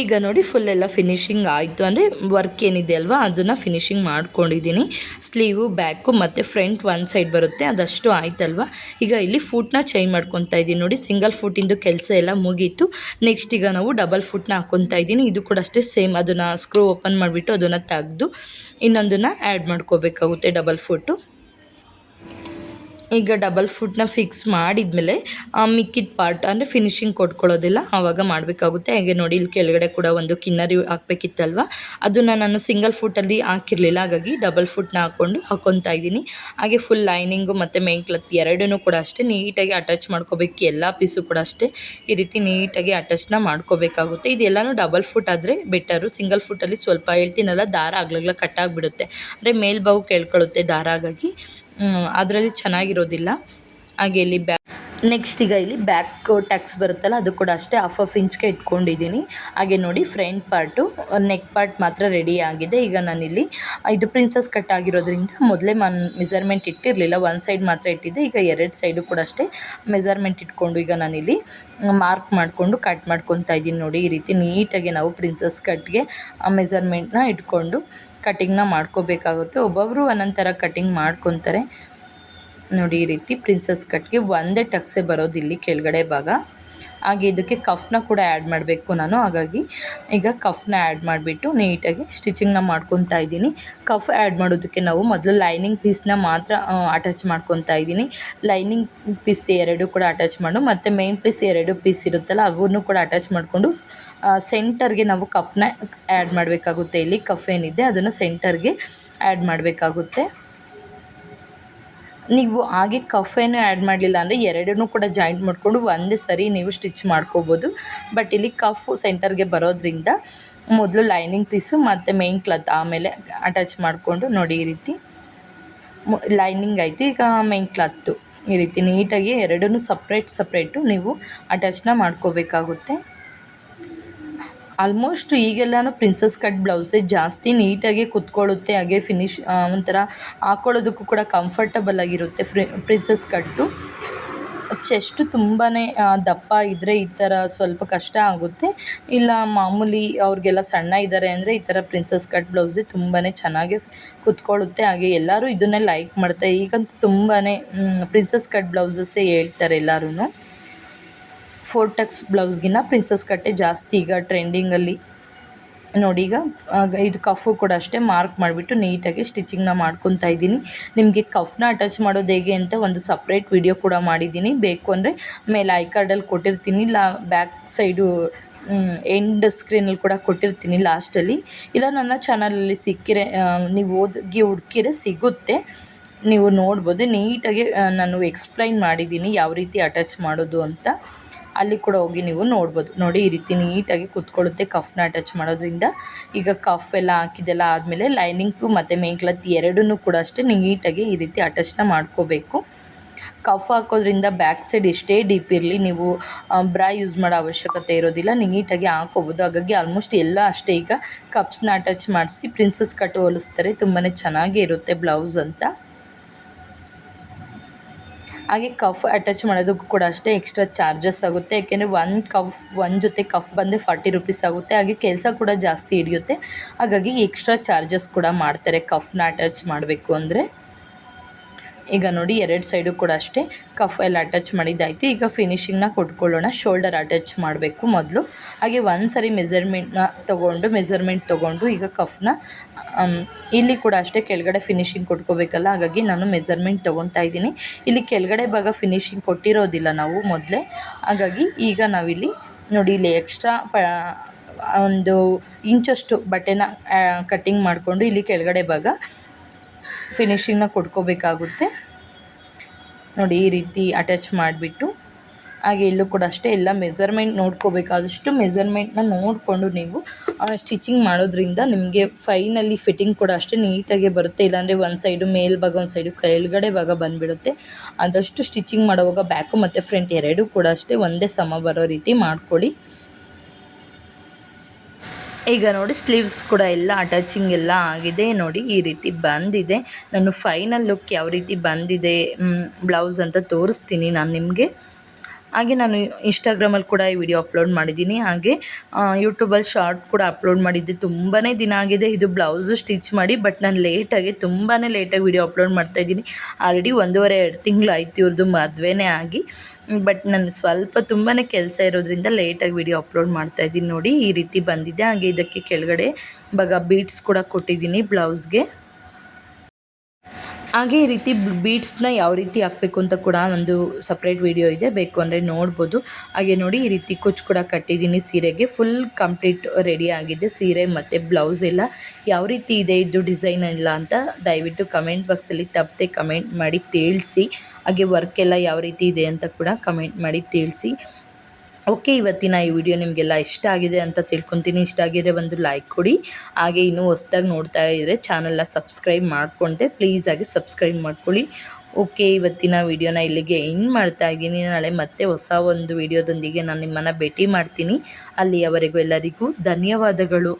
ಈಗ ನೋಡಿ ಫುಲ್ ಎಲ್ಲ ಫಿನಿಶಿಂಗ್ ಆಯಿತು. ಅಂದರೆ ವರ್ಕ್ ಏನಿದೆ ಅಲ್ವಾ? ಅದನ್ನು ಫಿನಿಶಿಂಗ್ ಮಾಡ್ಕೊಂಡಿದ್ದೀನಿ. ಸ್ಲೀವು ಬ್ಯಾಕು ಮತ್ತು ಫ್ರಂಟ್ ಒನ್ ಸೈಡ್ ಬರುತ್ತೆ. ಅದಷ್ಟು ಆಯ್ತಲ್ವಾ? ಈಗ ಇಲ್ಲಿ ಫುಟ್ನ ಚೇಂಜ್ ಮಾಡ್ಕೊತಾ ಇದ್ದೀನಿ. ನೋಡಿ ಸಿಂಗಲ್ ಫುಟ್ಟಿಂದು ಕೆಲಸ ಎಲ್ಲ ಮುಗೀತು. ನೆಕ್ಸ್ಟ್ ಈಗ ನಾವು ಡಬಲ್ ಫುಟ್ನ ಹಾಕ್ಕೊತಾ ಇದ್ದೀನಿ. ಇದು ಕೂಡ ಅಷ್ಟೇ ಸೇಮ್ ಅದನ್ನು ಸ್ಕ್ರೂ ಓಪನ್ ಮಾಡಿಬಿಟ್ಟು ಅದನ್ನು ತೆಗೆದು ಇನ್ನೊಂದನ್ನು ಆ್ಯಡ್ ಮಾಡ್ಕೋಬೇಕಾಗುತ್ತೆ ಡಬಲ್ ಫುಟ್ಟು ಈಗ ಡಬಲ್ ಫುಡ್ನ ಫಿಕ್ಸ್ ಮಾಡಿದ್ಮೇಲೆ ಮಿಕ್ಕಿದ ಪಾರ್ಟ್ ಅಂದರೆ ಫಿನಿಶಿಂಗ್ ಕೊಟ್ಕೊಳ್ಳೋದಿಲ್ಲ. ಆವಾಗ ಮಾಡಬೇಕಾಗುತ್ತೆ. ಹಾಗೆ ನೋಡಿ, ಇಲ್ಲಿ ಕೆಳಗಡೆ ಕೂಡ ಒಂದು ಕಿನ್ನರಿ ಹಾಕ್ಬೇಕಿತ್ತಲ್ವ? ಅದನ್ನು ನಾನು ಸಿಂಗಲ್ ಫುಟಲ್ಲಿ ಹಾಕಿರಲಿಲ್ಲ. ಹಾಗಾಗಿ ಡಬಲ್ ಫುಟ್ನ ಹಾಕ್ಕೊಂಡು ಹಾಕ್ಕೊತಾ ಇದ್ದೀನಿ. ಹಾಗೆ ಫುಲ್ ಲೈನಿಂಗು ಮತ್ತು ಮೇನ್ ಕ್ಲತ್ ಎರಡೂ ಕೂಡ ಅಷ್ಟೇ ನೀಟಾಗಿ ಅಟ್ಯಾಚ್ ಮಾಡ್ಕೋಬೇಕು. ಎಲ್ಲ ಪೀಸು ಕೂಡ ಅಷ್ಟೇ ಈ ರೀತಿ ನೀಟಾಗಿ ಅಟ್ಯಾಚ್ನ ಮಾಡ್ಕೋಬೇಕಾಗುತ್ತೆ. ಇದೆಲ್ಲನೂ ಡಬಲ್ ಫುಟ್ ಆದರೆ ಬೆಟರು ಸಿಂಗಲ್ ಫುಡ್ಡಲ್ಲಿ ಸ್ವಲ್ಪ ಹೇಳ್ತೀನಲ್ಲ, ದಾರ ಆಗ್ಲಾಗ್ಲ ಕಟ್ಟಾಗಿಬಿಡುತ್ತೆ. ಅಂದರೆ ಮೇಲ್ಬಾವು ಕೇಳ್ಕೊಳ್ಳುತ್ತೆ ದಾರ ಹಾಗಾಗಿ. ಅದರಲ್ಲಿ ಚೆನ್ನಾಗಿರೋದಿಲ್ಲ. ಹಾಗೆ ಇಲ್ಲಿ ಬ್ಯಾ ನೆಕ್ಸ್ಟ್ ಈಗ ಇಲ್ಲಿ ಬ್ಯಾಕ್ ಟ್ಯಾಕ್ಸ್ ಬರುತ್ತಲ್ಲ, ಅದು ಕೂಡ ಅಷ್ಟೇ ಹಾಫ್ ಆಫ್ ಇಂಚ್ಗೆ ಇಟ್ಕೊಂಡಿದ್ದೀನಿ. ಹಾಗೆ ನೋಡಿ ಫ್ರಂಟ್ ಪಾರ್ಟು ನೆಕ್ ಪಾರ್ಟ್ ಮಾತ್ರ ರೆಡಿ ಆಗಿದೆ. ಈಗ ನಾನಿಲ್ಲಿ ಇದು ಪ್ರಿನ್ಸಸ್ ಕಟ್ ಆಗಿರೋದ್ರಿಂದ ಮೊದಲೇ ಮನ್ ಮೆಸರ್ಮೆಂಟ್ ಇಟ್ಟಿರಲಿಲ್ಲ. ಒನ್ ಸೈಡ್ ಮಾತ್ರ ಇಟ್ಟಿದ್ದೆ. ಈಗ ಎರಡು ಸೈಡು ಕೂಡ ಅಷ್ಟೇ ಮೆಸರ್ಮೆಂಟ್ ಇಟ್ಕೊಂಡು ಈಗ ನಾನಿಲ್ಲಿ ಮಾರ್ಕ್ ಮಾಡಿಕೊಂಡು ಕಟ್ ಮಾಡ್ಕೊತಾ ಇದ್ದೀನಿ ನೋಡಿ ಈ ರೀತಿ. ನೀಟಾಗಿ ನಾವು ಪ್ರಿನ್ಸಸ್ ಕಟ್ಗೆ ಮೆಸರ್ಮೆಂಟ್ನ ಇಟ್ಕೊಂಡು ಕಟಿಂಗ್ನ ಮಾಡ್ಕೋಬೇಕಾಗುತ್ತೆ. ಒಬ್ಬೊಬ್ಬರು ಒಂದೊಂದು ಥರ ಕಟಿಂಗ್ ಮಾಡ್ಕೊತಾರೆ. ನೋಡಿ ಈ ರೀತಿ ಪ್ರಿನ್ಸಸ್ ಕಟ್ಗೆ ಒಂದೇ ಟಕ್ಸೆ ಬರೋದು ಇಲ್ಲಿ ಕೆಳಗಡೆ ಭಾಗ. ಹಾಗೆ ಇದಕ್ಕೆ ಕಫ್ನ ಕೂಡ ಆ್ಯಡ್ ಮಾಡಬೇಕು ನಾನು, ಹಾಗಾಗಿ ಈಗ ಕಫ್ನ ಆ್ಯಡ್ ಮಾಡಿಬಿಟ್ಟು ನೀಟಾಗಿ ಸ್ಟಿಚಿಂಗ್ನ ಮಾಡ್ಕೊತಾ ಇದ್ದೀನಿ. ಕಫ್ ಆ್ಯಡ್ ಮಾಡೋದಕ್ಕೆ ನಾವು ಮೊದಲು ಲೈನಿಂಗ್ ಪೀಸ್ನ ಮಾತ್ರ ಅಟ್ಯಾಚ್ ಮಾಡ್ಕೊತಾ ಇದ್ದೀನಿ. ಲೈನಿಂಗ್ ಪೀಸ್ ಎರಡು ಕೂಡ ಅಟ್ಯಾಚ್ ಮಾಡು, ಮತ್ತು ಮೇನ್ ಪೀಸ್ ಎರಡು ಪೀಸ್ ಇರುತ್ತಲ್ಲ, ಅವನ್ನು ಕೂಡ ಅಟ್ಯಾಚ್ ಮಾಡಿಕೊಂಡು ಸೆಂಟರ್ಗೆ ನಾವು ಕಪ್ನ ಆ್ಯಡ್ ಮಾಡಬೇಕಾಗುತ್ತೆ. ಇಲ್ಲಿ ಕಫ್ ಏನಿದೆ ಅದನ್ನು ಸೆಂಟರ್ಗೆ ಆ್ಯಡ್ ಮಾಡಬೇಕಾಗುತ್ತೆ. ನೀವು ಹಾಗೆ ಕಫೇನೂ ಆ್ಯಡ್ ಮಾಡಲಿಲ್ಲ ಅಂದರೆ ಎರಡನ್ನೂ ಕೂಡ ಜಾಯಿಂಟ್ ಮಾಡಿಕೊಂಡು ಒಂದೇ ಸರಿ ನೀವು ಸ್ಟಿಚ್ ಮಾಡ್ಕೋಬೋದು. ಬಟ್ ಇಲ್ಲಿ ಕಫು ಸೆಂಟರ್ಗೆ ಬರೋದ್ರಿಂದ ಮೊದಲು ಲೈನಿಂಗ್ ಪೀಸು ಮತ್ತು ಮೇನ್ ಕ್ಲಾತ್ ಆಮೇಲೆ ಅಟ್ಯಾಚ್ ಮಾಡಿಕೊಂಡು ನೋಡಿ ಈ ರೀತಿ. ಲೈನಿಂಗ್ ಆಯಿತು, ಈಗ ಮೇನ್ ಕ್ಲತ್ತು ಈ ರೀತಿ. ನೀಟಾಗಿ ಎರಡನ್ನೂ ಸಪ್ರೇಟ್ ಸಪ್ರೇಟು ನೀವು ಅಟ್ಯಾಚ್ನ ಮಾಡ್ಕೋಬೇಕಾಗುತ್ತೆ. ಆಲ್ಮೋಸ್ಟ್ ಈಗೆಲ್ಲನೂ ಪ್ರಿನ್ಸಸ್ ಕಟ್ ಬ್ಲೌಸೇ ಜಾಸ್ತಿ ನೀಟಾಗಿ ಕುತ್ಕೊಳ್ಳುತ್ತೆ, ಹಾಗೆ ಫಿನಿಶ್ ಒಂಥರ ಹಾಕ್ಕೊಳ್ಳೋದಕ್ಕೂ ಕೂಡ ಕಂಫರ್ಟಬಲ್ ಆಗಿರುತ್ತೆ ಫ್ರಿ ಪ್ರಿನ್ಸಸ್ ಕಟ್ಟು ಚೆಸ್ಟು ತುಂಬಾ ದಪ್ಪ ಇದ್ದರೆ ಈ ಥರ ಸ್ವಲ್ಪ ಕಷ್ಟ ಆಗುತ್ತೆ. ಇಲ್ಲ, ಮಾಮೂಲಿ ಅವ್ರಿಗೆಲ್ಲ ಸಣ್ಣ ಇದ್ದಾರೆ ಅಂದರೆ ಈ ಥರ ಪ್ರಿನ್ಸಸ್ ಕಟ್ ಬ್ಲೌಸೇ ತುಂಬಾ ಚೆನ್ನಾಗಿ ಕುತ್ಕೊಳ್ಳುತ್ತೆ. ಹಾಗೆ ಎಲ್ಲರೂ ಇದನ್ನೇ ಲೈಕ್ ಮಾಡ್ತಾರೆ ಈಗಂತೂ ತುಂಬಾ ಪ್ರಿನ್ಸಸ್ ಕಟ್ ಬ್ಲೌಸಸ್ಸೇ ಹೇಳ್ತಾರೆ ಎಲ್ಲರೂ ಫೋರ್ ಟಕ್ಸ್ ಬ್ಲೌಸ್ಗಿನ್ನ ಪ್ರಿನ್ಸಸ್ ಕಟ್ಟೆ ಜಾಸ್ತಿ ಈಗ ಟ್ರೆಂಡಿಂಗಲ್ಲಿ ನೋಡಿ ಈಗ ಇದು ಕಫು ಕೂಡ ಅಷ್ಟೇ ಮಾರ್ಕ್ ಮಾಡಿಬಿಟ್ಟು ನೀಟಾಗಿ ಸ್ಟಿಚಿಂಗ್ನ ಮಾಡ್ಕೊತಾ ಇದ್ದೀನಿ. ನಿಮಗೆ ಕಫ್ನ ಅಟ್ಯಾಚ್ ಮಾಡೋದು ಹೇಗೆ ಅಂತ ಒಂದು ಸಪ್ರೇಟ್ ವಿಡಿಯೋ ಕೂಡ ಮಾಡಿದ್ದೀನಿ. ಬೇಕು ಅಂದರೆ ಮೇಲೆ ಐ ಕಾರ್ಡಲ್ಲಿ ಕೊಟ್ಟಿರ್ತೀನಿ. ಲಾ ಬ್ಯಾಕ್ ಸೈಡು ಎಂಡ್ ಸ್ಕ್ರೀನಲ್ಲಿ ಕೂಡ ಕೊಟ್ಟಿರ್ತೀನಿ ಲಾಸ್ಟಲ್ಲಿ ಇಲ್ಲ ನನ್ನ ಚಾನಲಲ್ಲಿ ಸಿಕ್ಕಿರೆ ನೀವು ಓದಿ ಹುಡುಕಿರೆ ಸಿಗುತ್ತೆ. ನೀವು ನೋಡ್ಬೋದು. ನೀಟಾಗಿ ನಾನು ಎಕ್ಸ್ಪ್ಲೈನ್ ಮಾಡಿದ್ದೀನಿ ಯಾವ ರೀತಿ ಅಟ್ಯಾಚ್ ಮಾಡೋದು ಅಂತ. ಅಲ್ಲಿ ಕೂಡ ಹೋಗಿ ನೀವು ನೋಡ್ಬೋದು. ನೋಡಿ, ಈ ರೀತಿ ನೀಟಾಗಿ ಕುತ್ಕೊಳ್ಳುತ್ತೆ ಕಫ್ನ ಅಟ್ಯಾಚ್ ಮಾಡೋದ್ರಿಂದ. ಈಗ ಕಫ್ ಎಲ್ಲ ಹಾಕಿದೆಲ್ಲ ಆದಮೇಲೆ ಲೈನಿಂಗು ಮತ್ತು ಮೇನ್ ಕ್ಲಾತ್ ಎರಡನ್ನೂ ಕೂಡ ಅಷ್ಟೇ ನೀಟಾಗಿ ಈ ರೀತಿ ಅಟ್ಯಾಚ್ನ ಮಾಡ್ಕೋಬೇಕು. ಕಫ್ ಹಾಕೋದ್ರಿಂದ ಬ್ಯಾಕ್ ಸೈಡ್ ಎಷ್ಟೇ ಡೀಪ್ ಇರಲಿ, ನೀವು ಬ್ರಾ ಯೂಸ್ ಮಾಡೋ ಅವಶ್ಯಕತೆ ಇರೋದಿಲ್ಲ, ನೀಟಾಗಿ ಹಾಕೋಬೋದು. ಹಾಗಾಗಿ ಆಲ್ಮೋಸ್ಟ್ ಎಲ್ಲ ಅಷ್ಟೇ. ಈಗ ಕಪ್ಸ್ನ ಅಟ್ಯಾಚ್ ಮಾಡಿಸಿ ಪ್ರಿನ್ಸಸ್ ಕಟ್ ಹೋಲಿಸ್ತಾರೆ ತುಂಬಾ ಚೆನ್ನಾಗೇ ಇರುತ್ತೆ ಬ್ಲೌಸ್ ಅಂತ. ಹಾಗೆ ಕಫ್ ಅಟ್ಯಾಚ್ ಮಾಡೋದಕ್ಕೂ ಕೂಡ ಅಷ್ಟೇ ಎಕ್ಸ್ಟ್ರಾ ಚಾರ್ಜಸ್ ಆಗುತ್ತೆ. ಯಾಕೆಂದರೆ ಒಂದು ಕಫ್ ಒಂದು ಜೊತೆ ಕಫ್ ಬಂದರೆ ಫಾರ್ಟಿ ರುಪೀಸ್ ಆಗುತ್ತೆ. ಹಾಗೆ ಕೆಲಸ ಕೂಡ ಜಾಸ್ತಿ ಹಿಡಿಯುತ್ತೆ. ಹಾಗಾಗಿ ಎಕ್ಸ್ಟ್ರಾ ಚಾರ್ಜಸ್ ಕೂಡ ಮಾಡ್ತಾರೆ ಕಫ್ನ ಅಟ್ಯಾಚ್ ಮಾಡಬೇಕು ಅಂದರೆ. ಈಗ ನೋಡಿ ಎರಡು ಸೈಡು ಕೂಡ ಅಷ್ಟೇ. ಕಫ್ ಎಲ್ಲ ಅಟ್ಯಾಚ್ ಮಾಡಿದ್ದಾಯಿತು. ಈಗ ಫಿನಿಷಿಂಗ್ನ ಕೊಟ್ಕೊಳ್ಳೋಣ. ಶೋಲ್ಡರ್ ಅಟ್ಯಾಚ್ ಮಾಡಬೇಕು ಮೊದಲು. ಹಾಗೆ ಒಂದು ಸರಿ ಮೆಸರ್ಮೆಂಟ್ನ ತೊಗೊಂಡು ಮೆಸರ್ಮೆಂಟ್ ತೊಗೊಂಡು ಈಗ ಕಫ್ನ ಇಲ್ಲಿ ಕೂಡ ಅಷ್ಟೇ ಕೆಳಗಡೆ ಫಿನಿಶಿಂಗ್ ಕೊಟ್ಕೋಬೇಕಲ್ಲ. ಹಾಗಾಗಿ ನಾನು ಮೆಸರ್ಮೆಂಟ್ ತೊಗೊತಾ ಇದ್ದೀನಿ. ಇಲ್ಲಿ ಕೆಳಗಡೆ ಭಾಗ ಫಿನಿಶಿಂಗ್ ಕೊಟ್ಟಿರೋದಿಲ್ಲ ನಾವು ಮೊದಲೇ. ಹಾಗಾಗಿ ಈಗ ನಾವಿಲ್ಲಿ ನೋಡಿ ಇಲ್ಲಿ ಎಕ್ಸ್ಟ್ರಾ ಪ, ಒಂದು ಇಂಚಷ್ಟು ಬಟ್ಟೆನ ಕಟ್ಟಿಂಗ್ ಮಾಡಿಕೊಂಡು ಇಲ್ಲಿ ಕೆಳಗಡೆ ಭಾಗ ಫಿನಿಶಿಂಗ್ನ ಕೊಟ್ಕೋಬೇಕಾಗುತ್ತೆ ನೋಡಿ ಈ ರೀತಿ ಅಟ್ಯಾಚ್ ಮಾಡಿಬಿಟ್ಟು, ಹಾಗೆ ಇಲ್ಲೂ ಕೂಡ ಅಷ್ಟೇ ಎಲ್ಲ ಮೆಸರ್ಮೆಂಟ್ ನೋಡ್ಕೋಬೇಕಾದಷ್ಟು ಮೆಸರ್ಮೆಂಟ್ನ ನೋಡಿಕೊಂಡು ನೀವು ಸ್ಟಿಚಿಂಗ್ ಮಾಡೋದ್ರಿಂದ ನಿಮಗೆ ಫೈನಲ್ಲಿ ಫಿಟ್ಟಿಂಗ್ ಕೂಡ ಅಷ್ಟೇ ನೀಟಾಗಿ ಬರುತ್ತೆ. ಇಲ್ಲಾಂದರೆ ಒಂದು ಸೈಡು ಮೇಲ್ಭಾಗ, ಒಂದು ಸೈಡು ಕೆಳಗಡೆ ಭಾಗ ಬಂದುಬಿಡುತ್ತೆ. ಆದಷ್ಟು ಸ್ಟಿಚಿಂಗ್ ಮಾಡುವಾಗ ಬ್ಯಾಕು ಮತ್ತು ಫ್ರಂಟ್ ಎರಡೂ ಕೂಡ ಅಷ್ಟೇ ಒಂದೇ ಸಮ ಬರೋ ರೀತಿ ಮಾಡ್ಕೊಳ್ಳಿ. ಈಗ ನೋಡಿ ಸ್ಲೀವ್ಸ್ ಕೂಡ ಎಲ್ಲ ಅಟ್ಯಾಚಿಂಗ್ ಎಲ್ಲ ಆಗಿದೆ. ನೋಡಿ ಈ ರೀತಿ ಬಂದಿದೆ. ನಾನು ಫೈನಲ್ ಲುಕ್ ಯಾವ ರೀತಿ ಬಂದಿದೆ ಬ್ಲೌಸ್ ಅಂತ ತೋರಿಸ್ತೀನಿ ನಾನು ನಿಮಗೆ. ಹಾಗೆ ನಾನು ಇನ್ಸ್ಟಾಗ್ರಾಮಲ್ಲಿ ಕೂಡ ಈ ವಿಡಿಯೋ ಅಪ್ಲೋಡ್ ಮಾಡಿದ್ದೀನಿ. ಹಾಗೆ ಯೂಟ್ಯೂಬಲ್ಲಿ ಶಾರ್ಟ್ ಕೂಡ ಅಪ್ಲೋಡ್ ಮಾಡಿದ್ದೆ. ತುಂಬಾ ದಿನ ಆಗಿದೆ ಇದು ಬ್ಲೌಸು ಸ್ಟಿಚ್ ಮಾಡಿ ಬಟ್ ನಾನು ಲೇಟಾಗಿ ತುಂಬಾ ಲೇಟಾಗಿ ವಿಡಿಯೋ ಅಪ್ಲೋಡ್ ಮಾಡ್ತಾಯಿದ್ದೀನಿ ಆಲ್ರೆಡಿ ಒಂದೂವರೆ, ಎರಡು ತಿಂಗಳು ಆಯ್ತು ಇವ್ರದ್ದು ಮದುವೆನೇ ಆಗಿ. ಬಟ್ ನಾನು ಸ್ವಲ್ಪ ತುಂಬಾ ಕೆಲಸ ಇರೋದ್ರಿಂದ ಲೇಟಾಗಿ ವಿಡಿಯೋ ಅಪ್ಲೋಡ್ ಮಾಡ್ತಾ ಇದ್ದೀನಿ ನೋಡಿ, ಈ ರೀತಿ ಬಂದಿದೆ. ಹಾಗೆ ಇದಕ್ಕೆ ಕೆಳಗಡೆ ಇವಾಗ ಬೀಟ್ಸ್ ಕೂಡ ಕೊಟ್ಟಿದ್ದೀನಿ ಬ್ಲೌಸ್ಗೆ. ಹಾಗೆ ಈ ರೀತಿ ಬೀಟ್ಸ್ನ ಯಾವ ರೀತಿ ಹಾಕಬೇಕು ಅಂತ ಕೂಡ ಒಂದು ಸಪ್ರೇಟ್ ವಿಡಿಯೋ ಇದೆ. ಬೇಕು ಅಂದರೆ ನೋಡ್ಬೋದು. ಹಾಗೆ ನೋಡಿ ಈ ರೀತಿ ಕುಚ್ ಕೂಡ ಕಟ್ಟಿದ್ದೀನಿ ಸೀರೆಗೆ. ಫುಲ್ ಕಂಪ್ಲೀಟ್ ರೆಡಿ ಆಗಿದೆ. ಸೀರೆ ಮತ್ತು ಬ್ಲೌಸ್ ಎಲ್ಲ ಯಾವ ರೀತಿ ಇದೆ, ಇದು ಡಿಸೈನ್ ಇಲ್ಲ ಅಂತ ದಯವಿಟ್ಟು ಕಮೆಂಟ್ ಬಾಕ್ಸಲ್ಲಿ ತಪ್ಪದೆ ಕಮೆಂಟ್ ಮಾಡಿ ತಿಳಿಸಿ. ಹಾಗೆ ವರ್ಕ್ ಎಲ್ಲ ಯಾವ ರೀತಿ ಇದೆ ಅಂತ ಕೂಡ ಕಮೆಂಟ್ ಮಾಡಿ ತಿಳಿಸಿ. ಓಕೆ, ಇವತ್ತಿನ ಈ ವಿಡಿಯೋ ನಿಮಗೆಲ್ಲ ಇಷ್ಟ ಆಗಿದೆ ಅಂತ ತಿಳ್ಕೊತೀನಿ. ಇಷ್ಟ ಆಗಿದ್ರೆ ಒಂದು ಲೈಕ್ ಕೊಡಿ. ಹಾಗೆ ಇನ್ನೂ ಹೊಸ್ದಾಗಿ ನೋಡ್ತಾ ಇದ್ದರೆ ಚಾನಲ್ನ ಸಬ್ಸ್ಕ್ರೈಬ್ ಮಾಡಿಕೊಂಡೆ. ಪ್ಲೀಸ್ ಆಗಿ ಸಬ್ಸ್ಕ್ರೈಬ್ ಮಾಡ್ಕೊಳ್ಳಿ. ಓಕೆ, ಇವತ್ತಿನ ವಿಡಿಯೋನ ಇಲ್ಲಿಗೆ ಎಂಡ್ ಮಾಡ್ತಾ ಇದ್ದೀನಿ. ನಾಳೆ ಮತ್ತೆ ಹೊಸ ಒಂದು ವಿಡಿಯೋದೊಂದಿಗೆ ನಾನು ನಿಮ್ಮನ್ನು ಭೇಟಿ ಮಾಡ್ತೀನಿ. ಅಲ್ಲಿಯವರೆಗೂ ಎಲ್ಲರಿಗೂ ಧನ್ಯವಾದಗಳು.